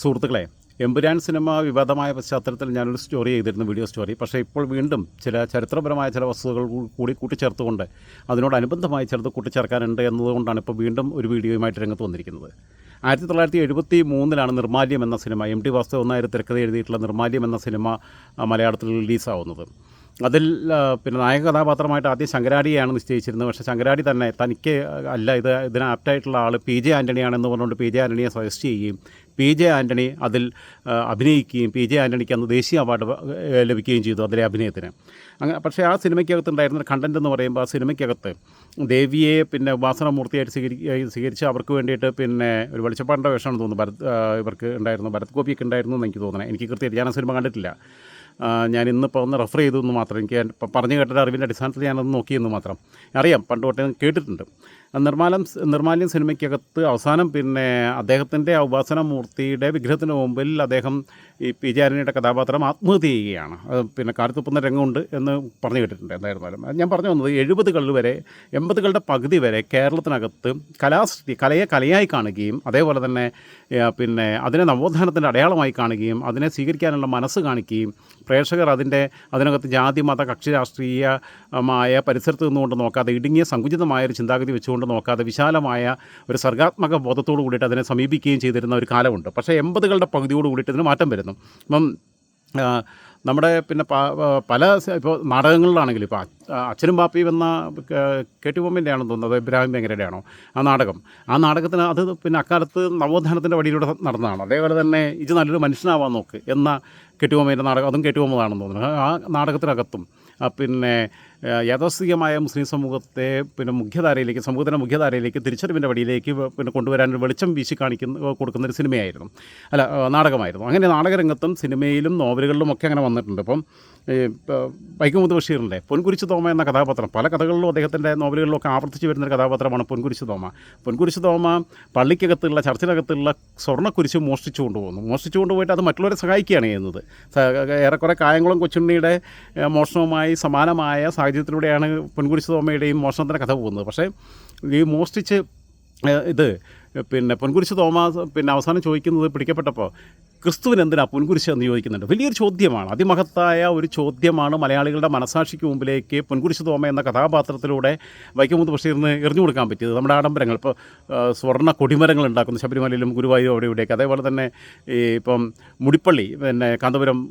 സുഹൃത്തുക്കളെ എമ്പുരാൻ സിനിമ വിവാദമായ പശ്ചാത്തലത്തിൽ ഞാനൊരു സ്റ്റോറി ചെയ്തിരുന്നു വീഡിയോ സ്റ്റോറി. പക്ഷേ ഇപ്പോൾ വീണ്ടും ചില ചരിത്രപരമായ ചില വസ്തുതകൾ കൂടി കൂട്ടിച്ചേർത്തുകൊണ്ട് അതിനോടനുബന്ധമായി ചിലത് കൂട്ടിച്ചേർക്കാനുണ്ട് എന്നതുകൊണ്ടാണ് ഇപ്പോൾ വീണ്ടും ഒരു വീഡിയോയുമായിട്ട് രംഗത്ത് വന്നിരിക്കുന്നത്. ആയിരത്തി തൊള്ളായിരത്തി എഴുപത്തി മൂന്നിലാണ് നിർമാല്യം എന്ന സിനിമ. എം ടി വാസ്തവ ഒന്നായിരം തിരക്കഥ എഴുതിയിട്ടുള്ള നിർമാല്യം എന്ന സിനിമ മലയാളത്തിൽ റിലീസാവുന്നത്. അതിൽ പിന്നെ നായക കഥാപാത്രമായിട്ട് ആദ്യം ശങ്കരാടിയാണ് നിശ്ചയിച്ചിരുന്നത്. പക്ഷേ ശങ്കരാടി തന്നെ തനിക്ക് അല്ല ഇത് ഇതിന് ആപ്റ്റായിട്ടുള്ള ആൾ പി ജെ ആന്റണിയാണെന്ന് പറഞ്ഞുകൊണ്ട് പി ജെ ആന്റണിയെ സജസ്റ്റ് ചെയ്യുകയും പി ജെ ആന്റണി അതിൽ അഭിനയിക്കുകയും പി ജെ ആന്റണിക്ക് അന്ന് ദേശീയ അവാർഡ് ലഭിക്കുകയും ചെയ്തു അതിലെ അഭിനയത്തിന്. അങ്ങനെ പക്ഷേ ആ സിനിമയ്ക്കകത്ത് ഉണ്ടായിരുന്ന കണ്ടന്റ് എന്ന് പറയുമ്പോൾ ആ സിനിമയ്ക്കകത്ത് ദേവിയെ പിന്നെ ഉപാസനമൂർത്തിയായിട്ട് സ്വീകരി സ്വീകരിച്ച് അവർക്ക് വേണ്ടിയിട്ട് പിന്നെ ഒരു വെളിച്ചപ്പാടിന്റെ വേഷമാണ് തോന്നുന്നു. ഭരത് ഇവർക്ക് ഉണ്ടായിരുന്നു ഭരത് ഗോപിയൊക്കെ ഉണ്ടായിരുന്നു എന്ന് എനിക്ക് തോന്നണേ എനിക്ക് കൃത്യമായിട്ട് ഞാൻ ആ സിനിമ കണ്ടിട്ടില്ല. ഞാൻ ഇന്നിപ്പോൾ ഒന്ന് റെഫർ ചെയ്തു എന്ന് മാത്രം എനിക്ക് പറഞ്ഞു കേട്ട അറിവിന്റെ അടിസ്ഥാനത്തിൽ ഞാനത് നോക്കിയെന്ന് മാത്രം. അറിയാം പണ്ട് തൊട്ടേ കേട്ടിട്ടുണ്ട്. നിർമ്മാലം നിർമ്മാല്യം സിനിമയ്ക്കകത്ത് അവസാനം പിന്നെ അദ്ദേഹത്തിന്റെ ആ ഉപാസന മൂർത്തിയുടെ വിഗ്രഹത്തിന് മുമ്പിൽ അദ്ദേഹം ഈ പി ജെ കഥാപാത്രം ആത്മഹത്യ ചെയ്യുകയാണ്. പിന്നെ കാലത്തുപ്പുന്ന രംഗമുണ്ട് എന്ന് പറഞ്ഞു കേട്ടിട്ടുണ്ട് എന്തായിരുന്നാലും. ഞാൻ പറഞ്ഞു വന്നത് എഴുപതുകളിൽ വരെ എൺപതുകളുടെ പകുതി വരെ കേരളത്തിനകത്ത് കലാസൃഷ്ടി കലയെ കലയായി കാണുകയും അതേപോലെ തന്നെ പിന്നെ അതിനെ നവോത്ഥാനത്തിന്റെ അടയാളമായി കാണുകയും അതിനെ സ്വീകരിക്കാനുള്ള മനസ്സ് കാണിക്കുകയും പ്രേക്ഷകർ അതിന്റെ അതിനകത്ത് ജാതി മത കക്ഷി രാഷ്ട്രീയമായ പരിസരത്ത് നിന്നുകൊണ്ട് നോക്കാതെ ഇടുങ്ങിയ സങ്കുചിതമായ ഒരു ചിന്താഗതി വെച്ചുകൊണ്ട് നോക്കാതെ വിശാലമായ ഒരു സർഗാത്മക ബോധത്തോടു കൂടിയിട്ട് അതിനെ സമീപിക്കുകയും ചെയ്തിരുന്ന ഒരു കാലമുണ്ട്. പക്ഷേ എൺപതുകളുടെ പകുതിയോട് കൂടിയിട്ട് ഇതിന് മാറ്റം വരുന്നു. അപ്പം ആ, നമ്മുടെ പിന്നെ പല ഇപ്പോൾ നാടകങ്ങളിലാണെങ്കിലും ഇപ്പോൾ അച്ഛനും പാപ്പിയും എന്ന കെ ടി ബൊമ്മന്റെ ആണെന്ന് തോന്നുന്നത് ഇബ്രാഹിം ഭയങ്കരയുടെ ആണോ ആ നാടകം. ആ നാടകത്തിന് അത് പിന്നെ അക്കാലത്ത് നവോത്ഥാനത്തിന്റെ വഴിയിലൂടെ നടന്നതാണ്. അതേപോലെ തന്നെ ഇത് നല്ലൊരു മനുഷ്യനാവാൻ നോക്ക് എന്ന കെട്ടുബൊമ്മയുടെ നാടകം അതും കെട്ടുബൊമ്മതാണെന്ന് തോന്നുന്നു. ആ നാടകത്തിനകത്തും പിന്നെ ആ, യാഥാസ്ഥികമായ മുസ്ലിം സമൂഹത്തെ പിന്നെ മുഖ്യധാരയിലേക്ക് സമൂഹത്തിന്റെ മുഖ്യധാരയിലേക്ക് തിരിച്ചറിവിന്റെ വഴിയിലേക്ക് പിന്നെ കൊണ്ടുവരാൻ വെളിച്ചം വീശി കാണിക്കുന്ന കൊടുക്കുന്ന ഒരു സിനിമയായിരുന്നു. അല്ല നാടകമായിരുന്നു. അങ്ങനെ നാടകരംഗത്തും സിനിമയിലും നോവലുകളിലും ഒക്കെ അങ്ങനെ വന്നിട്ടുണ്ട്. അപ്പം ഈ, വൈക്കമുത്ത് ബഷീറിന്റെ പൊൻകുരിശ് തോമ എന്ന കഥാപാത്രം. പല കഥകളിലും അദ്ദേഹത്തിന്റെ നോവലുകളിലും ഒക്കെ ആവർത്തിച്ച് വരുന്ന കഥാപാത്രമാണ് പൊൻകുരിശ് തോമ. പൊൻകുരിശ് തോമ പള്ളിക്കകത്തുള്ള ചർച്ചിനകത്തുള്ള സ്വർണക്കുരിശ് മോഷ്ടിച്ചു കൊണ്ടുപോകുന്നു. മോഷ്ടിച്ചു കൊണ്ടുപോയിട്ട് അത് മറ്റുള്ളവരെ സഹായിക്കുകയാണ് ചെയ്യുന്നത്. ഏറെക്കുറെ കായംകുളം കൊച്ചുണ്ണിയുടെ മോഷണവുമായി സമാനമായ സാഹചര്യത്തിലൂടെയാണ് പൊൻകുരിശ് തോമയുടെയും മോഷണത്തിന്റെ കഥ പോകുന്നത്. പക്ഷേ ഈ മോഷ്ടിച്ച് ഇത് പിന്നെ പൊൻകുരിശ് തോമാസ് പിന്നെ അവസാനം ചോദിക്കുന്നത് പിടിക്കപ്പെട്ടപ്പോൾ ക്രിസ്തുവിന് എന്തിനാ പൊൻകുരിശ് എന്ന് ചോദിക്കുന്നുണ്ട്. വലിയൊരു ചോദ്യമാണ്. അതിമഹത്തായ ഒരു ചോദ്യമാണ് മലയാളികളുടെ മനസാക്ഷിക്ക് മുമ്പിലേക്ക് പൊൻകുരിശ് തോമ എന്ന കഥാപാത്രത്തിലൂടെ വൈക്കമുത്ത് ബഷീറിന് എറിഞ്ഞു കൊടുക്കാൻ പറ്റിയത്. നമ്മുടെ ആഡംബരങ്ങൾ ഇപ്പോൾ സ്വർണ കൊടിമരങ്ങൾ ഉണ്ടാക്കുന്നു. ശബരിമലയിലും ഗുരുവായൂരും അവിടെ ഇവിടെയൊക്കെ അതേപോലെ തന്നെ ഈ ഇപ്പം മുടിപ്പള്ളി പിന്നെ കാന്തപുരം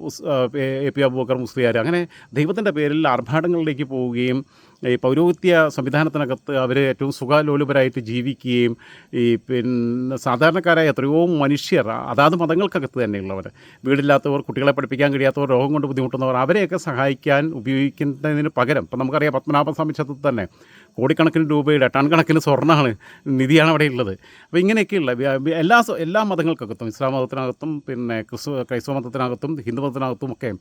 എ പി അബൂബക്കർ മുസ്ലിയാർ. അങ്ങനെ ദൈവത്തിന്റെ പേരിൽ ആർഭാടങ്ങളിലേക്ക് പോവുകയും ഈ പൗരോഹിത്യ സംവിധാനത്തിനകത്ത് അവർ ഏറ്റവും സുഖലോലുപരായിട്ട് ജീവിക്കുകയും ഈ പിന്നെ സാധാരണക്കാരായ എത്രയോ മനുഷ്യർ അതാത് മതങ്ങൾക്കകത്ത് തന്നെയുള്ളവർ വീടില്ലാത്തവർ കുട്ടികളെ പഠിപ്പിക്കാൻ കഴിയാത്തവർ രോഗം കൊണ്ട് ബുദ്ധിമുട്ടുന്നവർ അവരെയൊക്കെ സഹായിക്കാൻ ഉപയോഗിക്കുന്നതിന് പകരം ഇപ്പം നമുക്കറിയാം പത്മനാഭ ക്ഷേത്രത്തിൽ തന്നെ കോടിക്കണക്കിന് രൂപയുടെ ടൺ കണക്കിന് സ്വർണമാണ് നിധിയാണ് അവിടെ ഉള്ളത്. അപ്പോൾ ഇങ്ങനെയൊക്കെയുള്ള എല്ലാ എല്ലാ മതങ്ങൾക്കകത്തും ഇസ്ലാം മതത്തിനകത്തും പിന്നെ ക്രിസ്തു ക്രൈസ്തവ മതത്തിനകത്തും ഹിന്ദു മതത്തിനകത്തും ഒക്കെ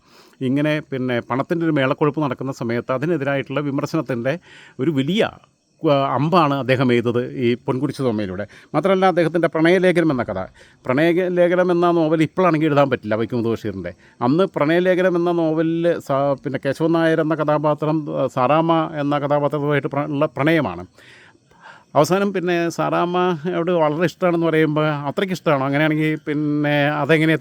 ഇങ്ങനെ പിന്നെ പണത്തിന്റെ ഒരു മേളക്കൊഴുപ്പ് നടക്കുന്ന സമയത്ത് അതിനെതിരായിട്ടുള്ള വിമർശനത്തിന്റെ ഒരു വലിയ അമ്പാണ് അദ്ദേഹം എഴുതത് ഈ പൊൻകുരിശ് തോമയിലൂടെ. മാത്രമല്ല അദ്ദേഹത്തിന്റെ പ്രണയലേഖനം എന്ന കഥ. പ്രണയലേഖനം എന്ന നോവൽ ഇപ്പോഴാണെങ്കിൽ എഴുതാൻ പറ്റില്ല വൈക്കം ബഷീറിന്റെ അന്ന് പ്രണയലേഖനം എന്ന നോവലിൽ പിന്നെ കേശവൻ നായർ എന്ന കഥാപാത്രം സാറാമ എന്ന കഥാപാത്രവുമായിട്ട് ഉള്ള പ്രണയമാണ്. അവസാനം പിന്നെ സാറാമ്മയോട് വളരെ ഇഷ്ടമാണെന്ന് പറയുമ്പോൾ അത്രയ്ക്ക് ഇഷ്ടമാണോ? അങ്ങനെയാണെങ്കിൽ പിന്നെ അതെങ്ങനെ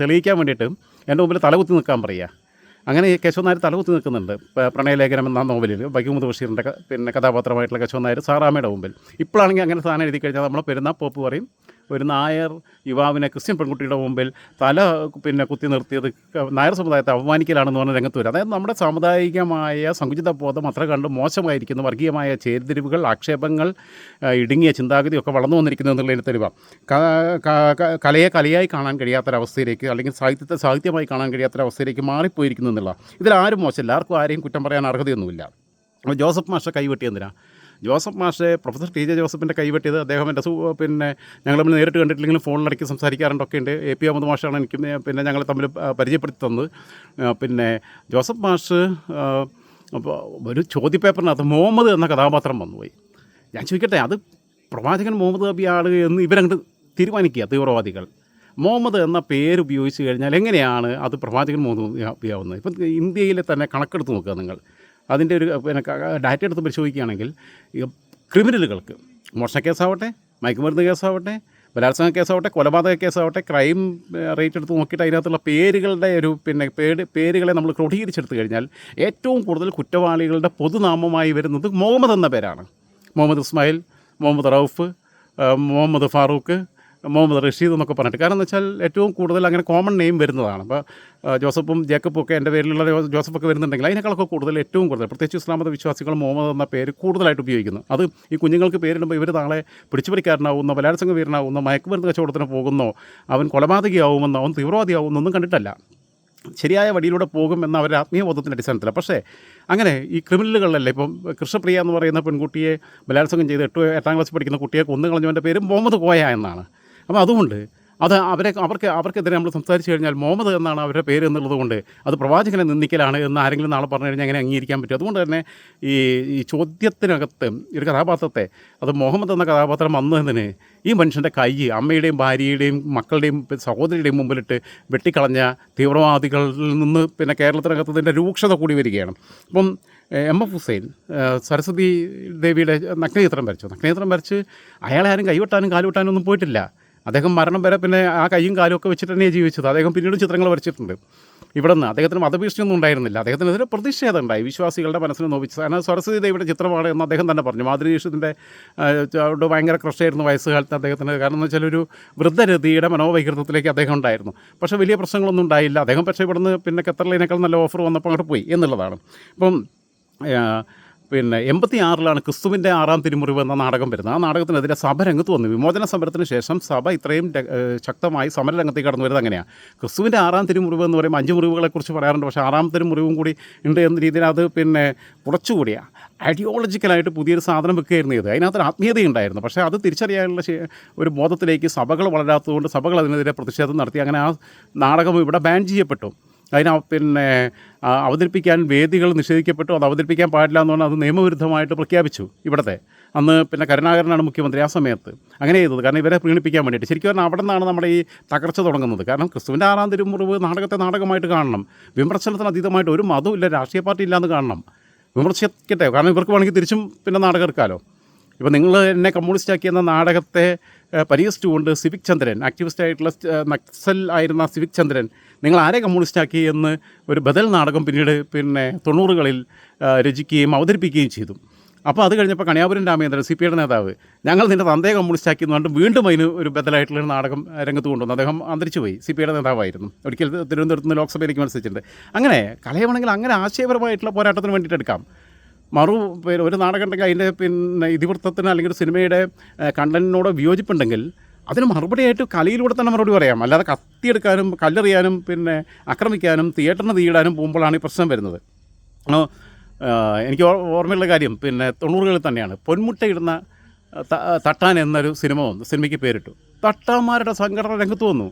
തെളിയിക്കാൻ വേണ്ടിയിട്ട് എന്റെ മുമ്പിൽ തലകുത്തി നിൽക്കാൻ പറയുക. അങ്ങനെ ഈ കേശവൻ നായർ തലകുത്തി നിൽക്കുന്നുണ്ട്. പ്രണയലേഖനം എന്ന നോവലിൽ ബൈക്കുമുത് ബഷീറിന്റെ പിന്നെ കഥാപാത്രമായിട്ടുള്ള കേശവൻ നായർ സാറാമയുടെ മുമ്പിൽ. ഇപ്പോഴാണെങ്കിൽ അങ്ങനെ സാധനം എഴുതി കഴിഞ്ഞാൽ നമ്മളെ പെരുന്നാൾ പോപ്പ് പറയും. ഒരു നായർ യുവാവിനെ ക്രിസ്ത്യൻ പെൺകുട്ടിയുടെ മുമ്പിൽ തല പിന്നെ കുത്തി നിർത്തിയത് നായർ സമുദായത്തെ അപമാനിക്കലാണെന്ന് പറഞ്ഞ രംഗത്ത് വരും. അതായത് നമ്മുടെ സാമുദായികമായ സങ്കുചിത ബോധം അത്ര കണ്ട് മോശമായിരിക്കുന്നു. വർഗീയമായ ചേരിതിരിവുകൾ ആക്ഷേപങ്ങൾ ഇടുങ്ങിയ ചിന്താഗതി ഒക്കെ വളർന്നു വന്നിരിക്കുന്നു എന്നുള്ളതിന് തെളിവാണ് കലയെ കലയായി കാണാൻ കഴിയാത്തൊരവസ്ഥയിലേക്ക് അല്ലെങ്കിൽ സാഹിത്യത്തെ സാഹിത്യമായി കാണാൻ കഴിയാത്തൊരവസ്ഥയിലേക്ക് മാറിപ്പോയിരിക്കുന്നു എന്നുള്ള ഇതിലാരും മോശമില്ല. ആർക്കും ആരെയും കുറ്റം പറയാൻ അർഹതയൊന്നുമില്ല. ജോസഫ് മാഷ കൈവെട്ടി എന്തിനാ? ജോസഫ് മാഷെ പ്രൊഫസർ ടി ജെ ജോസഫിന്റെ കൈവെട്ടിയത് അദ്ദേഹം എന്റെ സു പിന്നെ ഞങ്ങൾ തമ്മിൽ നേരിട്ട് കണ്ടിട്ടില്ലെങ്കിലും ഫോണിലിടയ്ക്ക് സംസാരിക്കാറുണ്ടൊക്കെ ഉണ്ട്. എ പി അഹമ്മദ് മാഷാണ് എനിക്ക് പിന്നെ ഞങ്ങൾ തമ്മിൽ പരിചയപ്പെടുത്തി തന്നത്. പിന്നെ ജോസഫ് മാഷ് ഒരു ചോദ്യപേപ്പറിനകത്ത് മുഹമ്മദ് എന്ന കഥാപാത്രം വന്നുപോയി. ഞാൻ ചോദിക്കട്ടെ അത് പ്രവാചകൻ മുഹമ്മദ് നബി ആൾ എന്ന് ഇവരങ്ങോട്ട് തീരുമാനിക്കുക തീവ്രവാദികൾ. മുഹമ്മദ് എന്ന പേര് ഉപയോഗിച്ച് കഴിഞ്ഞാൽ എങ്ങനെയാണ് അത് പ്രവാചകൻ മുഹമ്മദ് നബി ആവുന്നത്? ഇപ്പം ഇന്ത്യയിലെ തന്നെ കണക്കെടുത്ത് നോക്കുക നിങ്ങൾ. അതിന്റെ ഒരു പിന്നെ ഡാറ്റ എടുത്ത് പരിശോധിക്കുകയാണെങ്കിൽ ക്രിമിനലുകൾക്ക് മോഷണ കേസാവട്ടെ മയക്കുമരുന്ന് കേസാവട്ടെ ബലാത്സംഗ കേസാവട്ടെ കൊലപാതക കേസാവട്ടെ ക്രൈം റേറ്റ് എടുത്ത് നോക്കിയിട്ട് അതിനകത്തുള്ള പേരുകളുടെ ഒരു പിന്നെ പേര് പേരുകളെ നമ്മൾ ക്രോഡീകരിച്ചെടുത്തു കഴിഞ്ഞാൽ ഏറ്റവും കൂടുതൽ കുറ്റവാളികളുടെ പൊതുനാമമായി വരുന്നത് മുഹമ്മദ് എന്ന പേരാണ്. മുഹമ്മദ് ഇസ്മായിൽ മുഹമ്മദ് റൌഫ് മുഹമ്മദ് ഫാറൂഖ് മുഹമ്മദ് റഷീദ് എന്നൊക്കെ പറഞ്ഞിട്ട്. കാരണം എന്ന് വെച്ചാൽ ഏറ്റവും കൂടുതൽ അങ്ങനെ കോമൺ നെയിം വരുന്നതാണ്. അപ്പോൾ ജോസഫും ജേക്കബും ഒക്കെ എന്റെ പേരിലുള്ള ജോസഫ് ജോസഫൊക്കെ വരുന്നുണ്ടെങ്കിൽ അതിനേക്കാളൊക്കെ കൂടുതൽ ഏറ്റവും കൂടുതൽ പ്രത്യേകിച്ച് ഇസ്ലാമത വിശ്വാസികൾ മുഹമ്മദ് എന്ന പേര് കൂടുതലായിട്ട് ഉപയോഗിക്കുന്നു. അത് ഈ കുഞ്ഞുങ്ങൾക്ക് പേരിടുമ്പോൾ ഇവർ നാളെ പിടിച്ചുപറിക്കാരനാവുന്നോ ബലാത്സംഗ വീരനാവുന്നോ മയക്കുമരുന്ന് കച്ചവടത്തിന് പോകുന്നോ അവൻ കൊലപാതകയാവുമെന്നോ അവൻ തീവ്രവാദിയാവുമെന്നോ ഒന്നും കണ്ടിട്ടല്ല. ശരിയായ വഴിയിലൂടെ പോകും എന്ന അവരുടെ ആത്മീയബോധത്തിന്റെ അടിസ്ഥാനത്തിൽ പക്ഷേ അങ്ങനെ ഈ ക്രിമിനലുകളല്ലേ ഇപ്പം കൃഷ്ണപ്രിയ എന്ന് പറയുന്ന പെൺകുട്ടിയെ ബലാത്സംഗം ചെയ്ത് എട്ട് എട്ടാം ക്ലാസ് പഠിക്കുന്ന കുട്ടിയെ കൊന്നു കളഞ്ഞവന്റെ പേര് മുഹമ്മദ് കോയ എന്നാണ്. അപ്പോൾ അതുകൊണ്ട് അത് അവരെ അവർക്ക് അവർക്കെതിരെ നമ്മൾ സംസാരിച്ച് കഴിഞ്ഞാൽ മുഹമ്മദ് എന്നാണ് അവരുടെ പേര് എന്നുള്ളത് കൊണ്ട് അത് പ്രവാചകനെ നിന്ദിക്കലാണ് എന്ന് ആരെങ്കിലും നാളെ പറഞ്ഞു കഴിഞ്ഞാൽ അങ്ങനെ അംഗീകരിക്കാൻ പറ്റും. അതുകൊണ്ട് തന്നെ ഈ ഈ ചോദ്യത്തിനകത്ത് ഒരു കഥാപാത്രത്തെ അത് മുഹമ്മദ് എന്ന കഥാപാത്രം വന്നതിന് ഈ മനുഷ്യന്റെ കൈ അമ്മയുടെയും ഭാര്യയുടെയും മക്കളുടെയും സഹോദരിയുടെയും മുമ്പിലിട്ട് വെട്ടിക്കളഞ്ഞ തീവ്രവാദികളിൽ നിന്ന് പിന്നെ കേരളത്തിനകത്ത് ഇതിന്റെ രൂക്ഷത കൂടി വരികയാണ്. അപ്പം എ, എഫ് ഹുസൈൻ സരസ്വതി ദേവിയുടെ നഗ്നചിത്രം വരച്ചു. നഗ്നചിത്രം വരച്ച് അയാളെ ആരും കൈവെട്ടാനും കാലുവിട്ടാനും ഒന്നും പോയിട്ടില്ല. അദ്ദേഹം മരണം വരെ പിന്നെ ആ കൈയും കാലും ഒക്കെ വെച്ചിട്ട് തന്നെയാണ് ജീവിച്ചത്. അദ്ദേഹം പിന്നീട് ചിത്രങ്ങൾ വരച്ചിട്ടുണ്ട്. ഇവിടെ നിന്ന് അദ്ദേഹത്തിന് മതഭീഷണിയൊന്നും ഉണ്ടായിരുന്നില്ല. അദ്ദേഹത്തിനെതിരെ പ്രതിഷേധം ഉണ്ടായി. വിശ്വാസികളുടെ മനസ്സിനെ നോവിച്ചു. കാരണം സരസ്വതി ദേവിയുടെ ചിത്രമാണ് എന്ന് അദ്ദേഹം തന്നെ പറഞ്ഞു. മാതൃദീക്ഷത്തിന്റെ അവിടെ ഭയങ്കര ക്രഷായിരുന്നു വയസ്സുകാലത്ത് അദ്ദേഹത്തിന്. കാരണം എന്ന് വെച്ചാൽ ഒരു വൃദ്ധരതിയുടെ മനോവൈകൃതത്തിലേക്ക് അദ്ദേഹം ഉണ്ടായിരുന്നു. പക്ഷേ വലിയ പ്രശ്നങ്ങളൊന്നും ഉണ്ടായില്ല. അദ്ദേഹം പക്ഷേ ഇവിടുന്ന് പിന്നെ കത്തറിലേനേക്കാൾ നല്ല ഓഫർ വന്നപ്പോൾ അങ്ങോട്ട് പോയി എന്നുള്ളതാണ്. ഇപ്പം പിന്നെ എൺപത്തി ആറിലാണ് ക്രിസ്തുവിന്റെ ആറാം തിരുമുറിവ് എന്ന നാടകം വരുന്നത്. ആ നാടകത്തിനെതിരെ സഭ രംഗത്ത് വന്നു. വിമോചന സമരത്തിന് ശേഷം സഭ ഇത്രയും ശക്തമായി സമരരംഗത്തേക്ക് കടന്നു വരുന്നത് അങ്ങനെയാണ് ക്രിസ്തുവിന്റെ ആറാം തിരുമുറിവ് എന്ന് പറയുമ്പോൾ അഞ്ച് മുറിവുകളെക്കുറിച്ച് പറയാറുണ്ട്. പക്ഷേ ആറാം തിരുമുറിവും കൂടി ഉണ്ട് എന്ന രീതിയിൽ അത് പിന്നെ കുറച്ചുകൂടിയാണ് ഐഡിയോളജിക്കലായിട്ട് പുതിയൊരു സാധനം വെക്കുകയായിരുന്നു ഇത്. അതിനകത്ത് ആത്മീയതയുണ്ടായിരുന്നു. പക്ഷേ അത് തിരിച്ചറിയാനുള്ള ഒരു ബോധത്തിലേക്ക് സഭകൾ വളരാത്തതുകൊണ്ട് സഭകൾ അതിനെതിരെ പ്രതിഷേധം നടത്തി. അങ്ങനെ ആ നാടകം ഇവിടെ ബാൻ ചെയ്യപ്പെട്ടു. അതിന് പിന്നെ അവതരിപ്പിക്കാൻ വേദികൾ നിഷേധിക്കപ്പെട്ടു. അത് അവതരിപ്പിക്കാൻ പാടില്ല എന്ന് പറഞ്ഞാൽ അത് നിയമവിരുദ്ധമായിട്ട് പ്രഖ്യാപിച്ചു ഇവിടുത്തെ. അന്ന് പിന്നെ കരുണാകരനാണ് മുഖ്യമന്ത്രി ആ സമയത്ത് അങ്ങനെ ചെയ്തത്. കാരണം ഇവരെ പ്രീണിപ്പിക്കാൻ വേണ്ടിയിട്ട്. ശരിക്കും പറഞ്ഞാൽ അവിടെ നിന്നാണ് നമ്മുടെ ഈ തകർച്ച തുടങ്ങുന്നത്. കാരണം ക്രിസ്തുവിന്റെ ആറാം തിരുമുറിവ് നാടകത്തെ നാടകമായിട്ട് കാണണം. വിമർശനത്തിന് അതീതമായിട്ട് ഒരു മതവും ഇല്ല രാഷ്ട്രീയ പാർട്ടി ഇല്ലാന്ന് കാണണം. വിമർശിക്കട്ടെ. കാരണം ഇവർക്ക് വേണമെങ്കിൽ തിരിച്ചും പിന്നെ നാടകം എടുക്കാമല്ലോ ഇപ്പോൾ നിങ്ങൾ എന്നെ കമ്മ്യൂണിസ്റ്റ് ആക്കിയെന്ന നാടകത്തെ പരിഹസിച്ചുകൊണ്ട് സിവിക് ചന്ദ്രൻ ആക്ടിവിസ്റ്റ് ആയിട്ടുള്ള നക്സൽ ആയിരുന്ന സിവിക് ചന്ദ്രൻ നിങ്ങൾ ആരെ കമ്മ്യൂണിസ്റ്റ് ആക്കി എന്ന് ഒരു ബദൽ നാടകം പിന്നീട് പിന്നെ തൊണ്ണൂറുകളിൽ രചിക്കുകയും അവതരിപ്പിക്കുകയും ചെയ്തു. അപ്പോൾ അത് കഴിഞ്ഞപ്പോൾ കണിയാപുരം രാമേന്ദ്രൻ സി പി ഐയുടെ നേതാവ് ഞങ്ങൾ നിന്റെ തന്തയെ കമ്മ്യൂണിസ്റ്റ് ആക്കി എന്ന് പറഞ്ഞിട്ട് വീണ്ടും അതിന് ഒരു ബദലായിട്ടുള്ള നാടകം രംഗത്ത് കൊണ്ടുവന്നു. അദ്ദേഹം അന്തരിച്ചു പോയി സി പി ഐയുടെ നേതാവായിരുന്നു. ഒരിക്കൽ തിരുവനന്തപുരത്ത് നിന്ന് ലോക്സഭയിലേക്ക് മത്സരിച്ചിട്ടുണ്ട്. അങ്ങനെ കലയാണെങ്കിൽ അങ്ങനെ ആശയപരമായിട്ടുള്ള പോരാട്ടത്തിന് വേണ്ടിയിട്ട് എടുക്കാം. മറു ഒരു നാടകം ഉണ്ടെങ്കിൽ അതിന്റെ പിന്നെ ഇതിവൃത്തത്തിന് അല്ലെങ്കിൽ ഒരു സിനിമയുടെ കണ്ടന്റിനോട് വിയോജിപ്പുണ്ടെങ്കിൽ അതിന് മറുപടിയായിട്ട് കലയിലൂടെ തന്നെ മറുപടി പറയാം. അല്ലാതെ കത്തിയെടുക്കാനും കല്ലെറിയാനും പിന്നെ ആക്രമിക്കാനും തിയേറ്ററിന് തീയിടാനും പോകുമ്പോഴാണ് ഈ പ്രശ്നം വരുന്നത്. എനിക്ക് ഓർമ്മയുള്ള കാര്യം പിന്നെ തൊണ്ണൂറുകളിൽ തന്നെയാണ്. പൊന്മുട്ടയിടുന്ന തട്ടാൻ എന്നൊരു സിനിമ വന്നു സിനിമയ്ക്ക് പേരിട്ടു. തട്ടാന്മാരുടെ സംഘടന രംഗത്ത് വന്നു.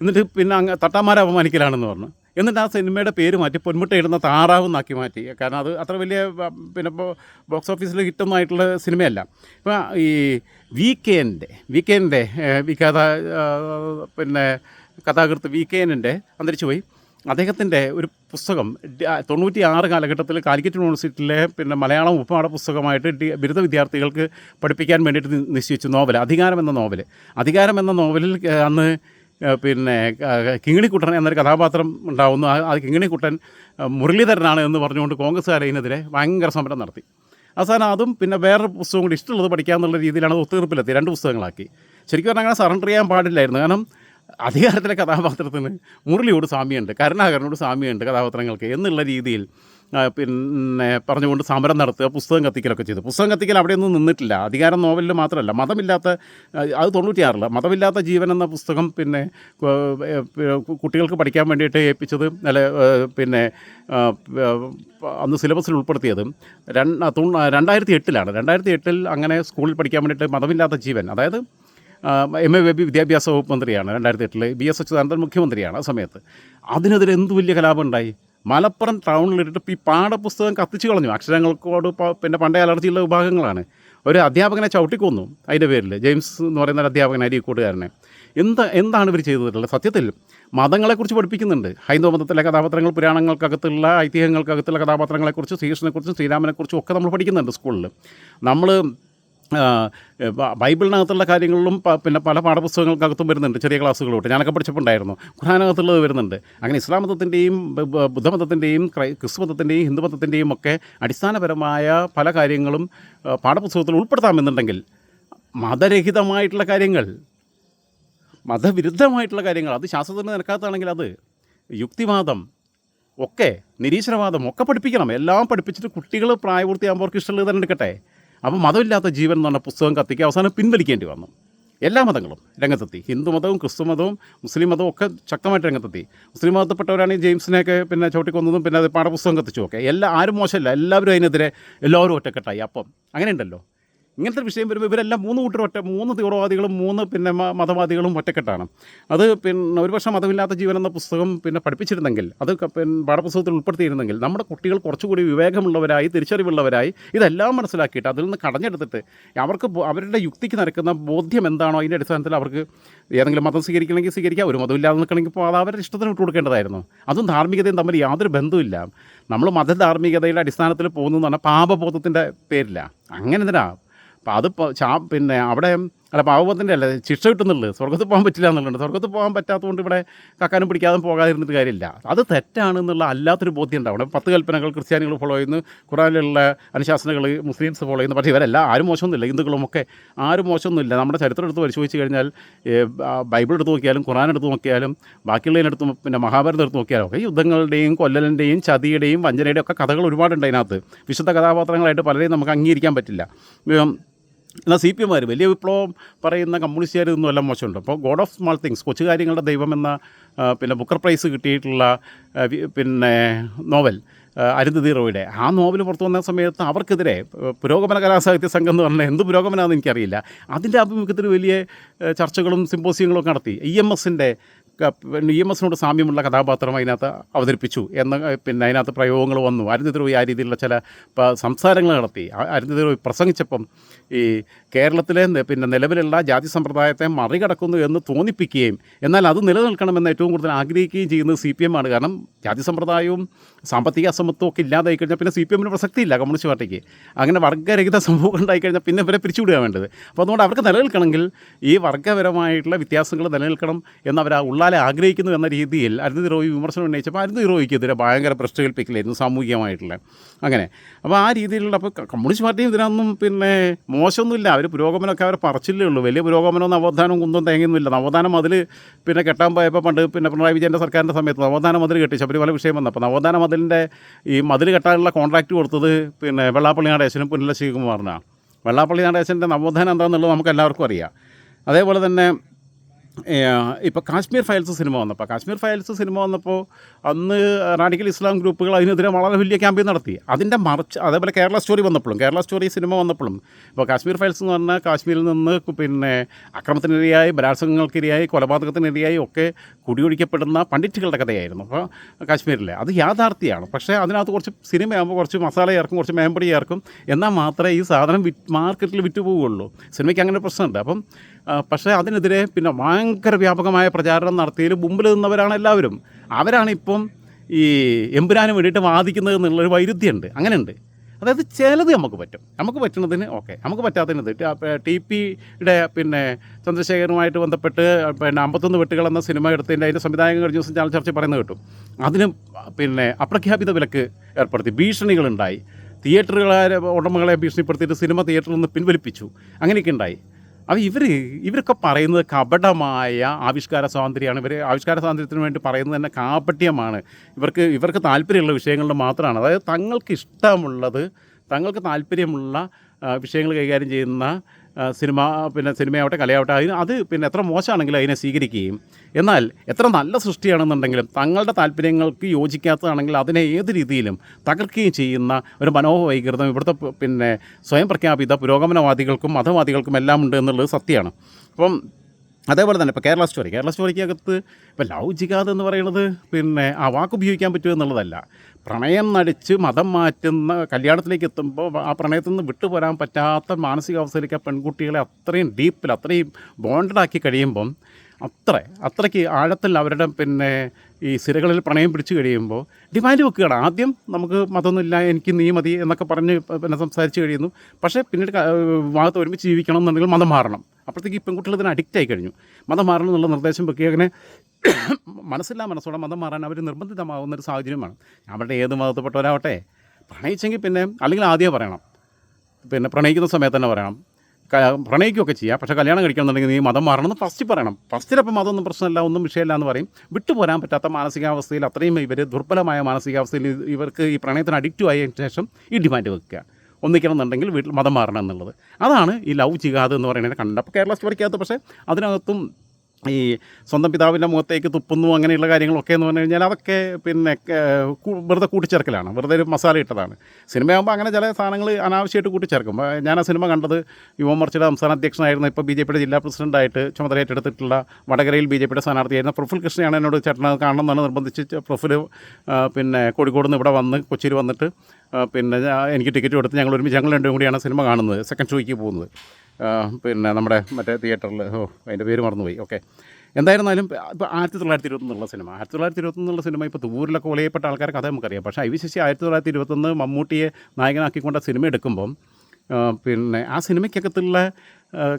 എന്നിട്ട് പിന്നെ അങ്ങ് തട്ടാന്മാരെ അപമാനിക്കലാണെന്ന് പറഞ്ഞു. എന്നിട്ട് ആ സിനിമയുടെ പേര് മാറ്റി പൊന്മുട്ടയിടുന്ന താറാവ് എന്നാക്കി മാറ്റി. കാരണം അത് അത്ര വലിയ പിന്നെ ബോക്സ് ഓഫീസിൽ ഹിറ്റൊന്നും ആയിട്ടുള്ള സിനിമയല്ല. ഇപ്പം ഈ വി കെന്റെ വി കെന്റെ വിഖ്യാത പിന്നെ കഥാകൃത്ത് വി കെനിന്റെ അന്തരിച്ചു പോയി. അദ്ദേഹത്തിന്റെ ഒരു പുസ്തകം തൊണ്ണൂറ്റി ആറ് കാലഘട്ടത്തിൽ കാലിക്കറ്റ് യൂണിവേഴ്സിറ്റിയിലെ പിന്നെ മലയാളം ഉപ്പാട പുസ്തകമായിട്ട് ഡി ബിരുദ വിദ്യാർത്ഥികൾക്ക് പഠിപ്പിക്കാൻ വേണ്ടിയിട്ട് നിശ്ചയിച്ചു നോവൽ അധികാരം എന്ന നോവൽ അധികാരം എന്ന നോവലിൽ അന്ന് പിന്നെ കിങ്ങിണി കിങ്ങിണിക്കുട്ടൻ എന്നൊരു കഥാപാത്രം ഉണ്ടാവുന്നു. ആ കിങ്ങിണിക്കുട്ടൻ മുരളീധരനാണ് എന്ന് പറഞ്ഞുകൊണ്ട് കോൺഗ്രസ്സുകാരതിനെതിരെ ഭയങ്കര സമരം നടത്തി. അവസാനം അതും പിന്നെ വേറൊരു പുസ്തകം കൂടി ഇഷ്ടമുള്ളത് പഠിക്കാമെന്നുള്ള രീതിയിലാണ് ഒത്തുതീർപ്പിലെത്തി. രണ്ട് പുസ്തകങ്ങളാക്കി. ശരിക്കും പറഞ്ഞാൽ അങ്ങനെ സറണ്ടർ ചെയ്യാൻ പാടില്ലായിരുന്നു. കാരണം അധികാരത്തിലെ കഥാപാത്രത്തിന് മുരളിയോട് സാമ്യമുണ്ട്. കരുണാകരനോട് സാമ്യമുണ്ട് കഥാപാത്രങ്ങൾക്ക് എന്നുള്ള രീതിയിൽ. പിന്നെ പറഞ്ഞുകൊണ്ട് സമരം നടത്തുക പുസ്തകം കത്തിക്കലൊക്കെ ചെയ്തു. പുസ്തകം കത്തിക്കൽ അവിടെയൊന്നും നിന്നിട്ടില്ല. അധികാരം നോവലിൽ മാത്രമല്ല. മതമില്ലാത്ത അത് തൊണ്ണൂറ്റിയാറില്ല മതമില്ലാത്ത ജീവൻ എന്ന പുസ്തകം പിന്നെ കുട്ടികൾക്ക് പഠിക്കാൻ വേണ്ടിയിട്ട് ഏൽപ്പിച്ചത് അല്ല പിന്നെ അന്ന് സിലബസിൽ ഉൾപ്പെടുത്തിയതും രണ്ടായിരത്തി എട്ടിലാണ് രണ്ടായിരത്തി എട്ടിൽ അങ്ങനെ സ്കൂളിൽ പഠിക്കാൻ വേണ്ടിയിട്ട് മതമില്ലാത്ത ജീവൻ അതായത് എം. എ. ബേബി വിദ്യാഭ്യാസ വകുപ്പ് മന്ത്രിയാണ് രണ്ടായിരത്തി എട്ടിൽ ബി. എസ്. അച്യുതാനന്ദൻ മുഖ്യമന്ത്രിയാണ് ആ സമയത്ത്. അതിനെതിരെ എന്ത് വലിയ കലാപം ഉണ്ടായി? മലപ്പുറം ടൗണിലിട്ടിട്ട് ഈ പാഠപുസ്തകം കത്തിച്ചു കളഞ്ഞു. അക്ഷരങ്ങൾക്കോട് പിന്നെ പണ്ടേ അലർജിയുള്ള വിഭാഗങ്ങളാണ്. ഒരു അധ്യാപകനെ ചവിട്ടിക്കൊന്നു അതിന്റെ പേരിൽ. ജെയിംസ് എന്ന് പറയുന്ന ഒരു അധ്യാപകൻ അരീക്കോട്ടുകാരനെ എന്താ എന്താണ് ഇവർ ചെയ്തിട്ടുള്ളത്? സത്യത്തിൽ മതങ്ങളെക്കുറിച്ച് പഠിപ്പിക്കുന്നുണ്ട്. ഹൈന്ദവ മതത്തിലെ കഥാപാത്രങ്ങൾ പുരാണങ്ങൾക്കകത്തുള്ള ഐതിഹ്യങ്ങൾക്കകത്തുള്ള കഥാപാത്രങ്ങളെക്കുറിച്ച് ശ്രീകൃഷ്ണനെക്കുറിച്ചും ശ്രീരാമനെക്കുറിച്ചും ഒക്കെ നമ്മൾ പഠിക്കുന്നുണ്ട് സ്കൂളിൽ. നമ്മൾ ബൈബിളിനകത്തുള്ള കാര്യങ്ങളിലും പിന്നെ പല പാഠപുസ്തകങ്ങൾക്കകത്തും വരുന്നുണ്ട് ചെറിയ ക്ലാസ്സുകളോട്ട്. ഞാനൊക്കെ പഠിച്ചപ്പോൾ ഖുർഹാനകത്തുള്ളത് വരുന്നുണ്ട്. അങ്ങനെ ഇസ്ലാം മതത്തിന്റെയും ബുദ്ധമതത്തിന്റെയും ക്രൈ ക്രിസ്തു മതത്തിന്റെയും ഹിന്ദു മതത്തിന്റെയും ഒക്കെ അടിസ്ഥാനപരമായ പല കാര്യങ്ങളും പാഠപുസ്തകത്തിൽ ഉൾപ്പെടുത്താമെന്നുണ്ടെങ്കിൽ മതരഹിതമായിട്ടുള്ള കാര്യങ്ങൾ മതവിരുദ്ധമായിട്ടുള്ള കാര്യങ്ങൾ അത് ശാസ്ത്രത്തിന് നിരക്കാത്തതാണെങ്കിൽ അത് യുക്തിവാദം ഒക്കെ നിരീശ്വരവാദം ഒക്കെ പഠിപ്പിക്കണം. എല്ലാം പഠിപ്പിച്ചിട്ട് കുട്ടികൾ പ്രായപൂർത്തിയാകുമ്പോൾ അവർക്ക് ഇഷ്ടമുള്ളത് തന്നെ എടുക്കട്ടെ. അപ്പോൾ മതമില്ലാത്ത ജീവൻ എന്ന് പറഞ്ഞ പുസ്തകം കത്തിക്ക് അവസാനം പിൻവലിക്കേണ്ടി വന്നു. എല്ലാ മതങ്ങളും രംഗത്തെത്തി. ഹിന്ദു മതവും ക്രിസ്തു മതവും മുസ്ലിം മതവും ഒക്കെ ശക്തമായിട്ട് രംഗത്തെത്തി. മുസ്ലിം മതത്തിൽപ്പെട്ടവരാണ് ജെയിംസിനെയൊക്കെ പിന്നെ ചവിട്ടിക്കൊന്നതും പിന്നെ അത് പാഠപുസ്തകം കത്തിച്ചു ഒക്കെ. എല്ലാ ആരും മോശമല്ല. എല്ലാവരും അതിനെതിരെ എല്ലാവരും ഒറ്റക്കെട്ടായി. അപ്പം അങ്ങനെ ഉണ്ടല്ലോ. ഇങ്ങനത്തെ വിഷയം വരുമ്പോൾ ഇവരെല്ലാം മൂന്ന് കൂട്ടർ ഒറ്റ മൂന്ന് തീവ്രവാദികളും മൂന്ന് പിന്നെ മതവാദികളും ഒറ്റക്കെട്ടാണ്. അത് പിന്നെ ഒരുപക്ഷെ മതമില്ലാത്ത ജീവൻ എന്ന പുസ്തകം പിന്നെ പഠിപ്പിച്ചിരുന്നെങ്കിൽ അത് പിന്നെ പാഠപുസ്തകത്തിൽ ഉൾപ്പെടുത്തിയിരുന്നെങ്കിൽ നമ്മുടെ കുട്ടികൾ കുറച്ചുകൂടി വിവേകമുള്ളവരായി തിരിച്ചറിവുള്ളവരായി ഇതെല്ലാം മനസ്സിലാക്കിയിട്ട് അതിൽ നിന്ന് കടഞ്ഞെടുത്തിട്ട് അവർക്ക് അവരുടെ യുക്തിക്ക് നടക്കുന്ന ബോധ്യം എന്താണോ അതിന്റെ അടിസ്ഥാനത്തിൽ അവർക്ക് ഏതെങ്കിലും മതം സ്വീകരിക്കണമെങ്കിൽ സ്വീകരിക്കാം ഒരു മതമില്ലാതെ നിൽക്കണമെങ്കിൽ ഇപ്പോൾ അത് അവരുടെ ഇഷ്ടത്തിന് വിട്ടു കൊടുക്കേണ്ടതായിരുന്നു. അതും ധാർമ്മികതയും തമ്മിൽ യാതൊരു ബന്ധവുമില്ല. നമ്മൾ മതധാർമ്മികതയുടെ അടിസ്ഥാനത്തിൽ പോകുന്നതെന്ന് പറഞ്ഞാൽ പാപബോധത്തിന്റെ പേരില്ല. അങ്ങനെ എന്തിനാ? അപ്പം അത് ചാ പിന്നെ അവിടെ അല്ല പാവത്തിന്റെ അല്ല ശിക്ഷ കിട്ടുന്നുള്ളൂ. സ്വർഗത്ത് പോകാൻ പറ്റില്ല എന്നുള്ളത് സ്വർഗത്ത് പോകാൻ പറ്റാത്തതുകൊണ്ട് ഇവിടെ കക്കാനും പിടിക്കാതെ പോകാതിരുന്നിട്ട് കാര്യമില്ല. അത് തെറ്റാണ് എന്നുള്ള അല്ലാത്തൊരു ബോധ്യം അവിടെ പത്ത് കൽപ്പനകൾ ക്രിസ്ത്യാനികൾ ഫോളോ ചെയ്യുന്നു ഖുറാനിലുള്ള അനുശാസനകൾ മുസ്ലിംസ് ഫോളോ ചെയ്യുന്നു. പക്ഷേ ഇവരല്ല ആരും മോശമൊന്നുമില്ല. ഹിന്ദുക്കളുമൊക്കെ ആരും മോശമൊന്നുമില്ല. നമ്മുടെ ചരിത്രം എടുത്ത് പരിശോധിച്ച് കഴിഞ്ഞാൽ ബൈബിൾ എടുത്ത് നോക്കിയാലും ഖുറാൻ എടുത്ത് നോക്കിയാലും ബാക്കിയുള്ളതിനെടുത്ത് പിന്നെ മഹാഭാരതം എടുത്ത് നോക്കിയാലും ഒക്കെ യുദ്ധങ്ങളുടെയും കൊല്ലലിന്റെയും ചതിയുടെയും വഞ്ചനയുടെയും ഒക്കെ കഥകൾ ഒരുപാടുണ്ട് അതിനകത്ത്. വിശുദ്ധ കഥാപാത്രങ്ങളായിട്ട് പലരെയും നമുക്ക് അംഗീകരിക്കാൻ പറ്റില്ല. എന്നാൽ സി പി എമ്മാർ വലിയ വിപ്ലവം പറയുന്ന കമ്മ്യൂണിസ്റ്റുകാർ ഇതൊന്നും എല്ലാം മോശമുണ്ട്. അപ്പോൾ ഗോഡ് ഓഫ് സ്മാൾ തിങ്സ് കൊച്ചു കാര്യങ്ങളുടെ ദൈവമെന്ന പിന്നെ ബുക്കർ പ്രൈസ് കിട്ടിയിട്ടുള്ള പിന്നെ നോവൽ അരുന്ധതി റോയുടെ ആ നോവൽ പുറത്തു വന്ന സമയത്ത് അവർക്കെതിരെ പുരോഗമന കലാസാഹിത്യ സംഘം എന്ന് പറഞ്ഞാൽ എന്ത് പുരോഗമനമാണെന്ന് എനിക്കറിയില്ല. അതിന്റെ ആഭിമുഖ്യത്തിൽ വലിയ ചർച്ചകളും സിമ്പോസിയങ്ങളും നടത്തി. ഇ എം എസിന്റെ എസിനോട് സാമ്യമുള്ള കഥാപാത്രം അതിനകത്ത് അവതരിപ്പിച്ചു എന്ന പിന്നെ അതിനകത്ത് പ്രയോഗങ്ങൾ വന്നു. അരുന്ധതി റോയി ആ രീതിയിലുള്ള ചില സംസാരങ്ങൾ നടത്തി. ആ അരുന്ധതി പ്രസംഗിച്ചപ്പം ഈ കേരളത്തിലെ പിന്നെ നിലവിലുള്ള ജാതി സമ്പ്രദായത്തെ മറികടക്കുന്നു എന്ന് തോന്നിപ്പിക്കുകയും എന്നാൽ അത് നിലനിൽക്കണമെന്ന് ഏറ്റവും കൂടുതൽ ആഗ്രഹിക്കുകയും ചെയ്യുന്നത് സി പി എം ആണ്. കാരണം ജാതി സമ്പ്രദായവും സാമ്പത്തിക അസമത്വവും ഒക്കെ ഇല്ലാതായി കഴിഞ്ഞാൽ പിന്നെ സി പി എമ്മിന് പ്രസക്തിയില്ല കമ്മ്യൂണിസ്റ്റ് പാർട്ടിക്ക്. അങ്ങനെ വർഗരഹിത സംഭവം ഉണ്ടായി കഴിഞ്ഞാൽ പിന്നെ ഇവരെ പിരിച്ചുവിടുക വേണ്ടത്. അപ്പോൾ അതുകൊണ്ട് അവർക്ക് നിലനിൽക്കണമെങ്കിൽ ഈ വർഗപരമായിട്ടുള്ള വ്യത്യാസങ്ങൾ നിലനിൽക്കണം എന്ന് അവർ ആ ആഗ്രഹിക്കുന്നു എന്ന രീതിയിൽ അരുന്ധതി റോയി വിമർശനം ഉന്നയിച്ചപ്പോൾ അരുന്ധതി റോയിക്കെതിരെ ഭയങ്കര പ്രശ്നകൽപ്പിക്കലായിരുന്നു സാമൂഹികമായിട്ടുള്ള അങ്ങനെ. അപ്പോൾ ആ രീതിയിലുള്ള അപ്പോൾ കമ്മ്യൂണിസ്റ്റ് പാർട്ടിയും ഇതിനൊന്നും പിന്നെ മോശമൊന്നുമില്ല. അവർ പുരോഗമനമൊക്കെ അവർ പറച്ചില്ലേ ഉള്ളൂ. വലിയ പുരോഗമനവും നവോത്ഥാനവും കുന്തും തേങ്ങയൊന്നുമില്ല നവോത്ഥാനം അതിൽ പിന്നെ കെട്ടാൻ പോയപ്പോൾ പണ്ട് പിന്നെ പിണറായി വിജയന്റെ സർക്കാരിന്റെ സമയത്ത് നവോത്ഥാന മതിൽ കെട്ടി ശബരിമല വിഷയം വന്നപ്പോൾ നവോത്ഥാന മതിലിന്റെ ഈ മതിൽ കെട്ടാനുള്ള കോൺട്രാക്റ്റ് കൊടുത്തത് പിന്നെ വെള്ളാപ്പള്ളി നടേശനും പുനല ശിവകുമാറിനാണ് വെള്ളാപ്പള്ളി നടേശന്റെ നവോത്ഥാനം എന്താണെന്നുള്ളത് നമുക്ക് എല്ലാവർക്കും അറിയാം. അതേപോലെ തന്നെ ഇപ്പോൾ കാശ്മീർ ഫയൽസ് സിനിമ വന്നപ്പോൾ കാശ്മീർ ഫയൽസ് സിനിമ വന്നപ്പോൾ അന്ന് റാഡിക്കൽ ഇസ്ലാം ഗ്രൂപ്പുകൾ അതിനെതിരെ വളരെ വലിയ ക്യാമ്പയിൻ നടത്തി. അതിന്റെ മറിച്ച് അതേപോലെ കേരള സ്റ്റോറി വന്നപ്പോഴും കേരള സ്റ്റോറി സിനിമ വന്നപ്പോഴും ഇപ്പോൾ കാശ്മീർ ഫയൽസ് എന്ന് പറഞ്ഞാൽ കാശ്മീരിൽ നിന്ന് പിന്നെ അക്രമത്തിനിരയായി ബലാത്സംഗങ്ങൾക്കിരയായി കൊലപാതകത്തിനിരയായി ഒക്കെ കുടിയൊഴിക്കപ്പെടുന്ന പണ്ഡിറ്റുകളുടെ കഥയായിരുന്നു അപ്പോൾ കാശ്മീരിലെ. അത് യാഥാർത്ഥ്യമാണ്. പക്ഷേ അതിനകത്ത് കുറച്ച് സിനിമയാകുമ്പോൾ കുറച്ച് മസാല ചേർക്കും കുറച്ച് മേമ്പടി ചേർക്കും. എന്നാൽ മാത്രമേ ഈ സാധനം വിറ്റ് മാർക്കറ്റിൽ വിറ്റ് പോവുകയുള്ളൂ. സിനിമയ്ക്ക് അങ്ങനെ പ്രശ്നമുണ്ട് അപ്പം പക്ഷേ അതിനെതിരെ പിന്നെ ഭയങ്കര വ്യാപകമായ പ്രചാരണം നടത്തിയതിൽ മുമ്പിൽ നിന്നവരാണ് എല്ലാവരും. അവരാണ് ഇപ്പം ഈ എമ്പുരാന് വേണ്ടിയിട്ട് വാദിക്കുന്നത് എന്നുള്ളൊരു വൈരുദ്ധ്യമുണ്ട്. അങ്ങനെയുണ്ട്. അതായത് ചിലത് നമുക്ക് പറ്റും. നമുക്ക് പറ്റുന്നതിന് ഓക്കെ. നമുക്ക് പറ്റാത്തതിന് തെറ്റ്. ടി പിയുടെ പിന്നെ ചന്ദ്രശേഖരനുമായിട്ട് ബന്ധപ്പെട്ട് പിന്നെ അമ്പത്തൊന്ന് വെട്ടുകൾ എന്ന സിനിമ എടുത്തതിന്റെ അതിന്റെ സംവിധായകൻ കഴിഞ്ഞ ദിവസം ചാനൽ ചർച്ച പറയുന്നത് കേട്ടു. അതിന് പിന്നെ അപ്രഖ്യാപിത വിലക്ക് ഏർപ്പെടുത്തി. ഭീഷണികളുണ്ടായി. തിയേറ്ററുകളെ ഉടമകളെ ഭീഷണിപ്പെടുത്തിയിട്ട് സിനിമ തിയേറ്ററിൽ നിന്ന് പിൻവലിപ്പിച്ചു. അങ്ങനെയൊക്കെ ഉണ്ടായി. അപ്പോൾ ഇവർ ഇവരൊക്കെ പറയുന്നത് കപടമായ ആവിഷ്കാര സ്വാതന്ത്ര്യമാണ്. ഇവർ ആവിഷ്കാര സ്വാതന്ത്ര്യത്തിന് വേണ്ടി പറയുന്നത് തന്നെ കാപട്യമാണ്. ഇവർക്ക് ഇവർക്ക് താല്പര്യമുള്ള വിഷയങ്ങളിൽ മാത്രമാണ്. അതായത് തങ്ങൾക്ക് ഇഷ്ടമുള്ളത് തങ്ങൾക്ക് താല്പര്യമുള്ള വിഷയങ്ങൾ കൈകാര്യം ചെയ്യുന്ന സിനിമ പിന്നെ സിനിമയാവട്ടെ കലയാവട്ടെ അതിന് അത് പിന്നെ എത്ര മോശമാണെങ്കിലും അതിനെ സ്വീകരിക്കുകയും എന്നാൽ എത്ര നല്ല സൃഷ്ടിയാണെന്നുണ്ടെങ്കിലും തങ്ങളുടെ താല്പര്യങ്ങൾക്ക് യോജിക്കാത്തതാണെങ്കിൽ അതിനെ ഏത് രീതിയിലും തകർക്കുകയും ചെയ്യുന്ന ഒരു മനോവൈകൃതം ഇവിടുത്തെ പിന്നെ സ്വയം പ്രഖ്യാപിത പുരോഗമനവാദികൾക്കും മതവാദികൾക്കും എല്ലാം ഉണ്ട് എന്നുള്ളത് സത്യമാണ്. അപ്പം അതേപോലെ തന്നെ ഇപ്പോൾ കേരള സ്റ്റോറി. കേരള സ്റ്റോറിക്കകത്ത് ഇപ്പോൾ ലവ് ജിഹാദ് എന്ന് പറയുന്നത് പിന്നെ ആ വാക്ക് ഉപയോഗിക്കാൻ പറ്റുമോ എന്നുള്ളതല്ല. പ്രണയം നടിച്ച് മതം മാറ്റുന്ന കല്യാണത്തിലേക്ക് എത്തുമ്പോൾ ആ പ്രണയത്തിൽ നിന്ന് വിട്ടുപോരാൻ പറ്റാത്ത മാനസികാവസ്ഥയിലേക്ക് ആ പെൺകുട്ടികളെ അത്രയും ഡീപ്പിൽ അത്രയും ബോണ്ടഡാക്കി കഴിയുമ്പം അത്ര. അത്രയ്ക്ക് ആഴത്തിൽ അവരുടെ പിന്നെ ഈ സിരകളിൽ പ്രണയം പിടിച്ചു കഴിയുമ്പോൾ ഡിമാൻഡ് വെക്കുകയാണ്. ആദ്യം നമുക്ക് മതമൊന്നുമില്ല എനിക്ക് നീ മതി എന്നൊക്കെ പറഞ്ഞ് പിന്നെ സംസാരിച്ച് കഴിയുന്നു. പക്ഷേ പിന്നീട് വിവാഹത്ത് ഒരുമിച്ച് ജീവിക്കണം എന്നുണ്ടെങ്കിൽ മതം മാറണം. അപ്പോഴത്തേക്ക് ഈ പെൺകുട്ടികൾ ഇതിന് അഡിക്റ്റ് ആയി കഴിഞ്ഞു. മതം മാറണം എന്നുള്ള നിർദ്ദേശം വെക്കുക അങ്ങനെ മനസ്സില്ലാ മനസ്സോടെ മതം മാറാൻ അവർ നിർബന്ധിതമാവുന്ന ഒരു സാഹചര്യമാണ്. അവരുടെ ഏത് മതത്തിൽപ്പെട്ടവരാവട്ടെ. പ്രണയിച്ചെങ്കിൽ പിന്നെ അല്ലെങ്കിൽ ആദ്യമേ പറയണം. പിന്നെ പ്രണയിക്കുന്ന സമയത്ത് തന്നെ പറയണം. പ്രണയിക്കുകയൊക്കെ ചെയ്യാം. പക്ഷേ കല്യാണം കഴിക്കണമെന്നുണ്ടെങ്കിൽ നീ മതം മാറണമെന്ന് ഫസ്റ്റ് പറയണം. ഫസ്റ്റിലപ്പം മതമൊന്നും പ്രശ്നമില്ല ഒന്നും വിഷയമില്ല എന്ന് പറയും. വിട്ടുപോരാൻ പറ്റാത്ത മാനസികാവസ്ഥയിൽ അത്രയും ഇവർ ദുർബലമായ മാനസികാവസ്ഥയിൽ ഇവർക്ക് ഈ പ്രണയത്തിന് അഡിക്റ്റ് ആയതിനു ശേഷം ഈ ഡിമാൻഡ് വെക്കുക. ഒന്നിക്കണം എന്നുണ്ടെങ്കിൽ വീട്ടിൽ മതം മാറണം എന്നുള്ളത്. അതാണ് ഈ ലവ് ജിഹാദ് എന്ന് പറയുന്നത് കണ്ടപ്പോൾ കേരള സ്റ്റോറിക്കകത്ത് പക്ഷേ അതിനകത്തും ഈ സ്വന്തം പിതാവിന്റെ മുഖത്തേക്ക് തുപ്പുന്നു അങ്ങനെയുള്ള കാര്യങ്ങളൊക്കെ എന്ന് പറഞ്ഞു കഴിഞ്ഞാൽ അതൊക്കെ പിന്നെ വെറുതെ കൂട്ടിച്ചേർക്കലാണ്. വെറുതെ ഒരു മസാല ഇട്ടതാണ്. സിനിമയാകുമ്പോൾ അങ്ങനെ ചില സാധനങ്ങൾ അനാവശ്യമായിട്ട് കൂട്ടിച്ചേർക്കും. ഞാൻ ആ സിനിമ കണ്ടത് യുവമോർച്ചയുടെ സംസ്ഥാന അധ്യക്ഷനായിരുന്ന ഇപ്പോൾ ബി ജെ പിയുടെ ജില്ലാ പ്രസിഡന്റായിട്ട് ചുമതല ഏറ്റെടുത്തിട്ടുള്ള വടകരയിൽ ബി ജെ പിയുടെ സ്ഥാനാർത്ഥിയായിരുന്ന പ്രഫുൽ കൃഷ്ണയാണ് എന്നോട് ചേട്ടൻ കാണണം എന്നാണ് നിർബന്ധിച്ച് പ്രഫുൽ പിന്നെ കോഴിക്കോട് നിന്ന് ഇവിടെ വന്ന് കൊച്ചിയിൽ വന്നിട്ട് പിന്നെ എനിക്ക് ടിക്കറ്റ് കൊടുത്ത് ഞങ്ങൾ ഒരുമിച്ച് ഞങ്ങൾ രണ്ടും കൂടിയാണ് സിനിമ കാണുന്നത്. സെക്കൻഡ് ഷോയ്ക്ക് പോകുന്നത്. പിന്നെ നമ്മുടെ മറ്റേ തിയേറ്ററിൽ ഓ അതിന്റെ പേര് മറന്നുപോയി. ഓക്കെ. എന്തായിരുന്നാലും ഇപ്പോൾ ആയിരത്തി തൊള്ളായിരത്തി ഇരുപത്തൊന്നുള്ള സിനിമ. ആയിരത്തി തൊള്ളായിരത്തി ഇരുപത്തൊന്നുള്ള സിനിമ ഇപ്പോൾ ദൂരിലൊക്കെ ഒളിയപ്പെട്ട ആൾക്കാർക്ക് അത് നമുക്കറിയാം. പക്ഷേ ശശി ആയിരത്തി തൊള്ളായിരത്തി ഇരുപത്തൊന്ന് മമ്മൂട്ടിയെ നായകനാക്കിക്കൊണ്ട് സിനിമ എടുക്കുമ്പം പിന്നെ ആ സിനിമയ്ക്കകത്തുള്ള